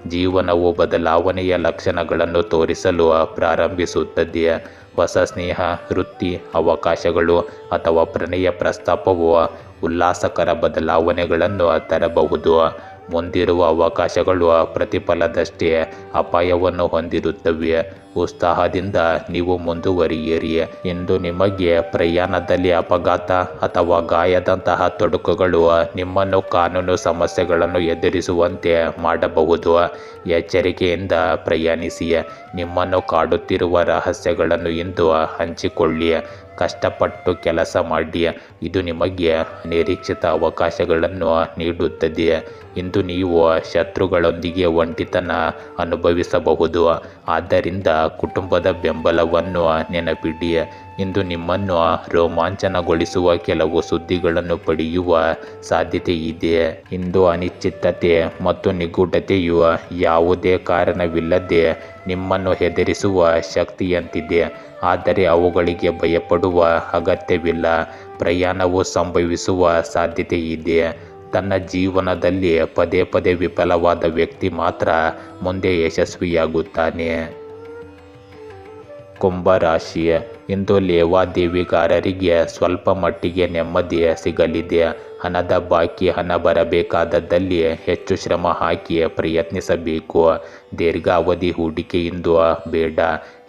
ಜೀವನವು ಬದಲಾವಣೆಯ ಲಕ್ಷಣಗಳನ್ನು ತೋರಿಸಲು ಪ್ರಾರಂಭಿಸುತ್ತದೆ. ಹೊಸ ಸ್ನೇಹ, ವೃತ್ತಿ, ಅವಕಾಶಗಳು ಅಥವಾ ಪ್ರಣಯ ಪ್ರಸ್ತಾಪವು ಉಲ್ಲಾಸಕರ ಬದಲಾವಣೆಗಳನ್ನು ತರಬಹುದು. ಮುಂದಿರುವ ಅವಕಾಶಗಳು ಪ್ರತಿಫಲದಷ್ಟೇ ಅಪಾಯವನ್ನು ಹೊಂದಿರುತ್ತವೆ. ಉತ್ಸಾಹದಿಂದ ನೀವು ಮುಂದುವರಿಯಿರಿ. ಇಂದು ನಿಮಗೆ ಪ್ರಯಾಣದಲ್ಲಿ ಅಪಘಾತ ಅಥವಾ ಗಾಯದಂತಹ ತೊಡಕುಗಳು ನಿಮ್ಮನ್ನು ಕಾನೂನು ಸಮಸ್ಯೆಗಳನ್ನು ಎದುರಿಸುವಂತೆ ಮಾಡಬಹುದು. ಎಚ್ಚರಿಕೆಯಿಂದ ಪ್ರಯಾಣಿಸಿ. ನಿಮ್ಮನ್ನು ಕಾಡುತ್ತಿರುವ ರಹಸ್ಯಗಳನ್ನು ಇಂದು ಹಂಚಿಕೊಳ್ಳಿ. ಕಷ್ಟಪಟ್ಟು ಕೆಲಸ ಮಾಡಿ ಇದು ನಿಮಗೆ ನಿರೀಕ್ಷಿತ ಅವಕಾಶಗಳನ್ನು ನೀಡುತ್ತದೆ. ಇಂದು ನೀವು ಶತ್ರುಗಳೊಂದಿಗೆ ಒಂಟಿತನ ಅನುಭವಿಸಬಹುದು. ಆದ್ದರಿಂದ ಕುಟುಂಬದ ಬೆಂಬಲವನ್ನು ನೆನಪಿಡಿ. ಇಂದು ನಿಮ್ಮನ್ನು ರೋಮಾಂಚನಗೊಳಿಸುವ ಕೆಲವು ಸುದ್ದಿಗಳನ್ನು ಪಡೆಯುವ ಸಾಧ್ಯತೆ ಇದೆ ಇಂದು ಅನಿಶ್ಚಿತತೆ ಮತ್ತು ನಿಗೂಢತೆಯು ಯಾವುದೇ ಕಾರಣವಿಲ್ಲದೆ ನಿಮ್ಮನ್ನು ಹೆದರಿಸುವ ಶಕ್ತಿಯಂತಿದೆ. ಆದರೆ ಅವುಗಳಿಗೆ ಭಯಪಡುವ ಅಗತ್ಯವಿಲ್ಲ. ಪ್ರಯಾಣವು ಸಂಭವಿಸುವ ಸಾಧ್ಯತೆ ಇದೆ. ತನ್ನ ಜೀವನದಲ್ಲಿ ಪದೇ ಪದೇ ವಿಫಲವಾದ ವ್ಯಕ್ತಿ ಮಾತ್ರ ಮುಂದೆ ಯಶಸ್ವಿಯಾಗುತ್ತಾನೆ. ಕುಂಭರಾಶಿ ಇಂದು ಲೇವಾದೇವಿಗಾರರಿಗೆ ಸ್ವಲ್ಪ ಮಟ್ಟಿಗೆ ನೆಮ್ಮದಿ ಸಿಗಲಿದೆ. ಹಣದ ಬಾಕಿ ಹಣ ಬರಬೇಕಾದದ್ದಲ್ಲಿ ಹೆಚ್ಚು ಶ್ರಮ ಹಾಕಿ ಪ್ರಯತ್ನಿಸಬೇಕು. ದೀರ್ಘಾವಧಿ ಹೂಡಿಕೆಯಿಂದ ಬೇಡ.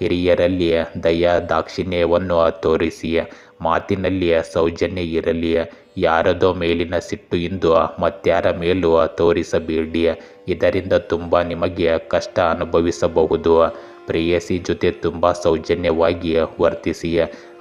ಹಿರಿಯರಲ್ಲಿ ದಯಾ ದಾಕ್ಷಿಣ್ಯವನ್ನು ತೋರಿಸಿ ಮಾತಿನಲ್ಲಿ ಸೌಜನ್ಯ ಇರಲಿ ಯಾರದೋ ಮೇಲಿನ ಸಿಟ್ಟು ಇಂದು ಮತ್ಯಾರ ಮೇಲೂ ತೋರಿಸಬೇಡಿ ಇದರಿಂದ ತುಂಬ ನಿಮಗೆ ಕಷ್ಟ ಅನುಭವಿಸಬಹುದು. ಪ್ರೇಯಸಿ ಜೊತೆ ತುಂಬ ಸೌಜನ್ಯವಾಗಿ ವರ್ತಿಸಿ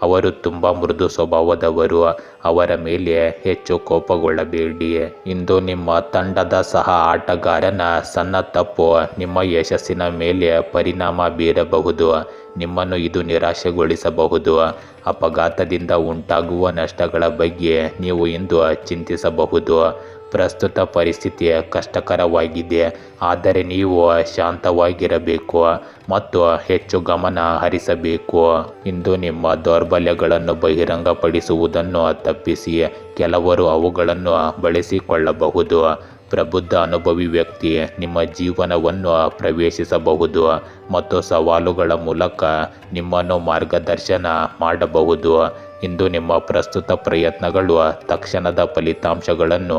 ಅವರು ತುಂಬ ಮೃದು ಸ್ವಭಾವದವರು. ಅವರ ಮೇಲೆ ಹೆಚ್ಚು ಕೋಪಗೊಳ್ಳಬೇಡಿ. ಇಂದು ನಿಮ್ಮ ತಂಡದ ಸಹ ಆಟಗಾರನ ಸಣ್ಣ ತಪ್ಪು ನಿಮ್ಮ ಯಶಸ್ಸಿನ ಮೇಲೆ ಪರಿಣಾಮ ಬೀರಬಹುದು. ನಿಮ್ಮನ್ನು ಇದು ನಿರಾಶೆಗೊಳಿಸಬಹುದು. ಅಪಘಾತದಿಂದ ಉಂಟಾಗುವ ನಷ್ಟಗಳ ಬಗ್ಗೆ ನೀವು ಇಂದು ಚಿಂತಿಸಬಹುದು. ಪ್ರಸ್ತುತ ಪರಿಸ್ಥಿತಿ ಕಷ್ಟಕರವಾಗಿದೆ. ಆದರೆ ನೀವು ಶಾಂತವಾಗಿರಬೇಕು ಮತ್ತು ಹೆಚ್ಚು ಗಮನ ಹರಿಸಬೇಕು. ಇಂದು ನಿಮ್ಮ ದೌರ್ಬಲ್ಯಗಳನ್ನು ಬಹಿರಂಗಪಡಿಸುವುದನ್ನು ತಪ್ಪಿಸಿ ಕೆಲವರು ಅವುಗಳನ್ನು ಬಳಸಿಕೊಳ್ಳಬಹುದು. ಪ್ರಬುದ್ಧ ಅನುಭವಿ ವ್ಯಕ್ತಿ ನಿಮ್ಮ ಜೀವನವನ್ನು ಪ್ರವೇಶಿಸಬಹುದು. ಮತ್ತು ಸವಾಲುಗಳ ಮೂಲಕ ನಿಮ್ಮನ್ನು ಮಾರ್ಗದರ್ಶನ ಮಾಡಬಹುದು. ಇಂದು ನಿಮ್ಮ ಪ್ರಸ್ತುತ ಪ್ರಯತ್ನಗಳು ತಕ್ಷಣದ ಫಲಿತಾಂಶಗಳನ್ನು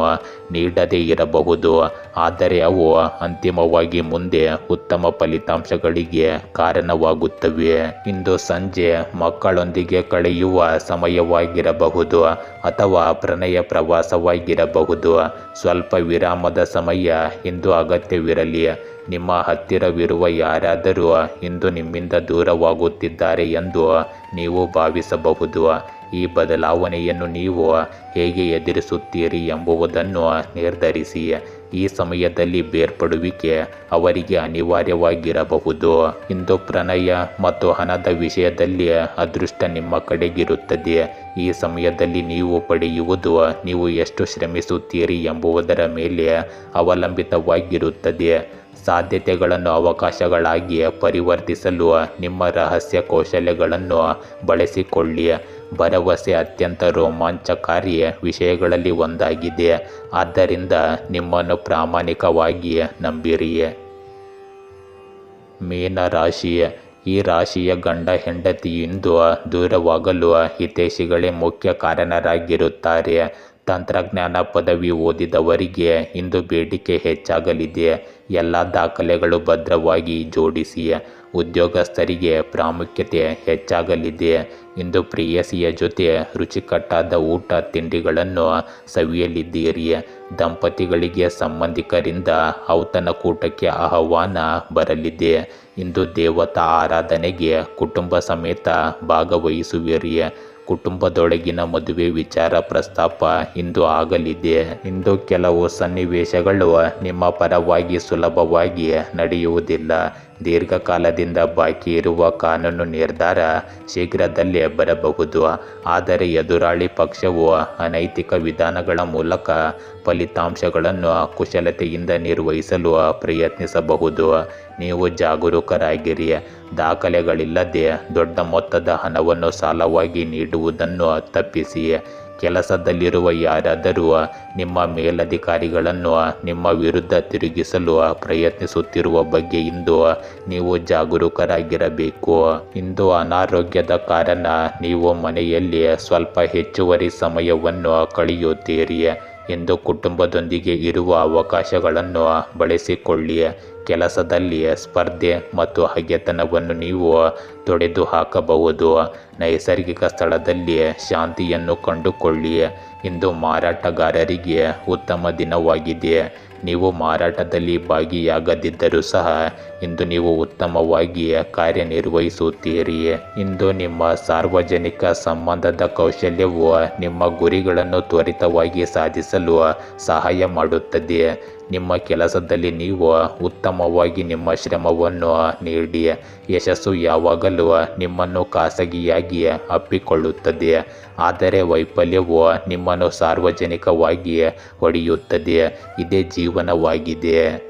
ನೀಡದೇ ಇರಬಹುದು. ಆದರೆ ಅವು ಅಂತಿಮವಾಗಿ ಮುಂದೆ ಉತ್ತಮ ಫಲಿತಾಂಶಗಳಿಗೆ ಕಾರಣವಾಗುತ್ತವೆ. ಇಂದು ಸಂಜೆ ಮಕ್ಕಳೊಂದಿಗೆ ಕಳೆಯುವ ಸಮಯವಾಗಿರಬಹುದು ಅಥವಾ ಪ್ರಣಯ ಪ್ರವಾಸವಾಗಿರಬಹುದು. ಸ್ವಲ್ಪ ವಿರಾಮದ ಸಮಯ ಇಂದು ಅಗತ್ಯವಿರಲಿ. ನಿಮ್ಮ ಹತ್ತಿರವಿರುವ ಯಾರಾದರೂ ಇಂದು ನಿಮ್ಮಿಂದ ದೂರವಾಗುತ್ತಿದ್ದಾರೆ ಎಂದು ನೀವು ಭಾವಿಸಬಹುದು. ಈ ಬದಲಾವಣೆಯನ್ನು ನೀವು ಹೇಗೆ ಎದುರಿಸುತ್ತೀರಿ ಎಂಬುದನ್ನು ನಿರ್ಧರಿಸಿ. ಈ ಸಮಯದಲ್ಲಿ ಬೇರ್ಪಡುವಿಕೆ ಅವರಿಗೆ ಅನಿವಾರ್ಯವಾಗಿರಬಹುದು. ಇಂದು ಪ್ರಣಯ ಮತ್ತು ಹಣದ ವಿಷಯದಲ್ಲಿ ಅದೃಷ್ಟ ನಿಮ್ಮ ಕಡೆಗಿರುತ್ತದೆ. ಈ ಸಮಯದಲ್ಲಿ ನೀವು ಪಡೆಯುವುದು ನೀವು ಎಷ್ಟು ಶ್ರಮಿಸುತ್ತೀರಿ ಎಂಬುದರ ಮೇಲೆ ಅವಲಂಬಿತವಾಗಿರುತ್ತದೆ. ಸಾಧ್ಯತೆಗಳನ್ನು ಅವಕಾಶಗಳಾಗಿ ಪರಿವರ್ತಿಸಲು ನಿಮ್ಮ ರಹಸ್ಯ ಕೌಶಲ್ಯಗಳನ್ನು ಬಳಸಿಕೊಳ್ಳಿ. ಭರವಸೆ ಅತ್ಯಂತ ರೋಮಾಂಚಕಾರಿ ವಿಷಯಗಳಲ್ಲಿ ಒಂದಾಗಿದೆ. ಆದ್ದರಿಂದ ನಿಮ್ಮನ್ನು ಪ್ರಾಮಾಣಿಕವಾಗಿ ನಂಬಿರಿ. ಮೀನ ರಾಶಿ ಈ ರಾಶಿಯ ಗಂಡ ಹೆಂಡತಿಯಿಂದ ದೂರವಾಗಲು ಹಿತೇಶಿಗಳೇ ಮುಖ್ಯ ಕಾರಣರಾಗಿರುತ್ತಾರೆ. ತಂತ್ರಜ್ಞಾನ ಪದವಿ ಓದಿದವರಿಗೆ ಇಂದು ಬೇಡಿಕೆ ಹೆಚ್ಚಾಗಲಿದೆ. ಎಲ್ಲ ದಾಖಲೆಗಳು ಭದ್ರವಾಗಿ ಜೋಡಿಸಿ ಉದ್ಯೋಗಸ್ಥರಿಗೆ ಪ್ರಾಮುಖ್ಯತೆ ಹೆಚ್ಚಾಗಲಿದೆ. ಇಂದು ಪ್ರೇಯಸಿಯ ಜೊತೆ ರುಚಿಕಟ್ಟಾದ ಊಟ ತಿಂಡಿಗಳನ್ನು ಸವಿಯಲಿದ್ದೀರಿ. ದಂಪತಿಗಳಿಗೆ ಸಂಬಂಧಿಕರಿಂದ ಔತಣಕೂಟಕ್ಕೆ ಆಹ್ವಾನ ಬರಲಿದೆ. ಇಂದು ದೇವತಾ ಆರಾಧನೆಗೆ ಕುಟುಂಬ ಸಮೇತ ಭಾಗವಹಿಸುವಿರಿ. ಕುಟುಂಬದೊಳಗಿನ ಮದುವೆ ವಿಚಾರ ಪ್ರಸ್ತಾಪ ಇಂದು ಆಗಲಿದೆ. ಇಂದು ಕೆಲವು ಸನ್ನಿವೇಶಗಳು ನಿಮ್ಮ ಪರವಾಗಿ ಸುಲಭವಾಗಿ ನಡೆಯುವುದಿಲ್ಲ. ದೀರ್ಘಕಾಲದಿಂದ ಬಾಕಿ ಇರುವ ಕಾನೂನು ನಿರ್ಧಾರ ಶೀಘ್ರದಲ್ಲೇ ಬರಬಹುದು. ಆದರೆ ಎದುರಾಳಿ ಪಕ್ಷವು ಅನೈತಿಕ ವಿಧಾನಗಳ ಮೂಲಕ ಫಲಿತಾಂಶಗಳನ್ನು ಕುಶಲತೆಯಿಂದ ನಿರ್ವಹಿಸಲು ಪ್ರಯತ್ನಿಸಬಹುದು. ನೀವು ಜಾಗರೂಕರಾಗಿರಿ ದಾಖಲೆಗಳಿಲ್ಲದೆ ದೊಡ್ಡ ಮೊತ್ತದ ಹಣವನ್ನು ಸಾಲವಾಗಿ ನೀಡುವುದನ್ನು ತಪ್ಪಿಸಿ ಕೆಲಸದಲ್ಲಿರುವ ಯಾರಾದರೂ ನಿಮ್ಮ ಮೇಲಧಿಕಾರಿಗಳನ್ನು ನಿಮ್ಮ ವಿರುದ್ಧ ತಿರುಗಿಸಲು ಪ್ರಯತ್ನಿಸುತ್ತಿರುವ ಬಗ್ಗೆ ಇಂದು ನೀವು ಜಾಗರೂಕರಾಗಿರಬೇಕು. ಇಂದು ಅನಾರೋಗ್ಯದ ಕಾರಣ ನೀವು ಮನೆಯಲ್ಲಿ ಸ್ವಲ್ಪ ಹೆಚ್ಚುವರಿ ಸಮಯವನ್ನು ಕಳೆಯುತ್ತೀರಿ ಎಂದು ಕುಟುಂಬದೊಂದಿಗೆ ಇರುವ ಅವಕಾಶಗಳನ್ನು ಬಳಸಿಕೊಳ್ಳಿ ಕೆಲಸದಲ್ಲಿ ಸ್ಪರ್ಧೆ ಮತ್ತು ಹಗೆತನವನ್ನು ನೀವು ತೊಡೆದು ಹಾಕಬಹುದು. ನೈಸರ್ಗಿಕ ಸ್ಥಳದಲ್ಲಿ ಶಾಂತಿಯನ್ನು ಕಂಡುಕೊಳ್ಳಿ. ಇಂದು ಮಾರಾಟಗಾರರಿಗೆ ಉತ್ತಮ ದಿನವಾಗಿದೆ. ನೀವು ಮಾರಾಟದಲ್ಲಿ ಭಾಗಿಯಾಗದಿದ್ದರೂ ಸಹ ಇಂದು ನೀವು ಉತ್ತಮವಾಗಿ ಕಾರ್ಯನಿರ್ವಹಿಸುತ್ತೀರಿಯೇ. ಇಂದು ನಿಮ್ಮ ಸಾರ್ವಜನಿಕ ಸಂಬಂಧದ ಕೌಶಲ್ಯವು ನಿಮ್ಮ ಗುರಿಗಳನ್ನು ತ್ವರಿತವಾಗಿ ಸಾಧಿಸಲು ಸಹಾಯ ಮಾಡುತ್ತದೆ. ನಿಮ್ಮ ಕೆಲಸದಲ್ಲಿ ನೀವು ಉತ್ತಮವಾಗಿ ನಿಮ್ಮ ಶ್ರಮವನ್ನು ನೀಡಿ. ಯಶಸ್ಸು ಯಾವಾಗಲೂ ನಿಮ್ಮನ್ನು ಖಾಸಗಿಯಾಗಿ ಅಪ್ಪಿಕೊಳ್ಳುತ್ತದೆ. ಆದರೆ ವೈಫಲ್ಯವು ನಿಮ್ಮನ್ನು ಸಾರ್ವಜನಿಕವಾಗಿ ಹೊಡೆಯುತ್ತದೆ ಇದೇ ಜೀವನವಾಗಿದೆ.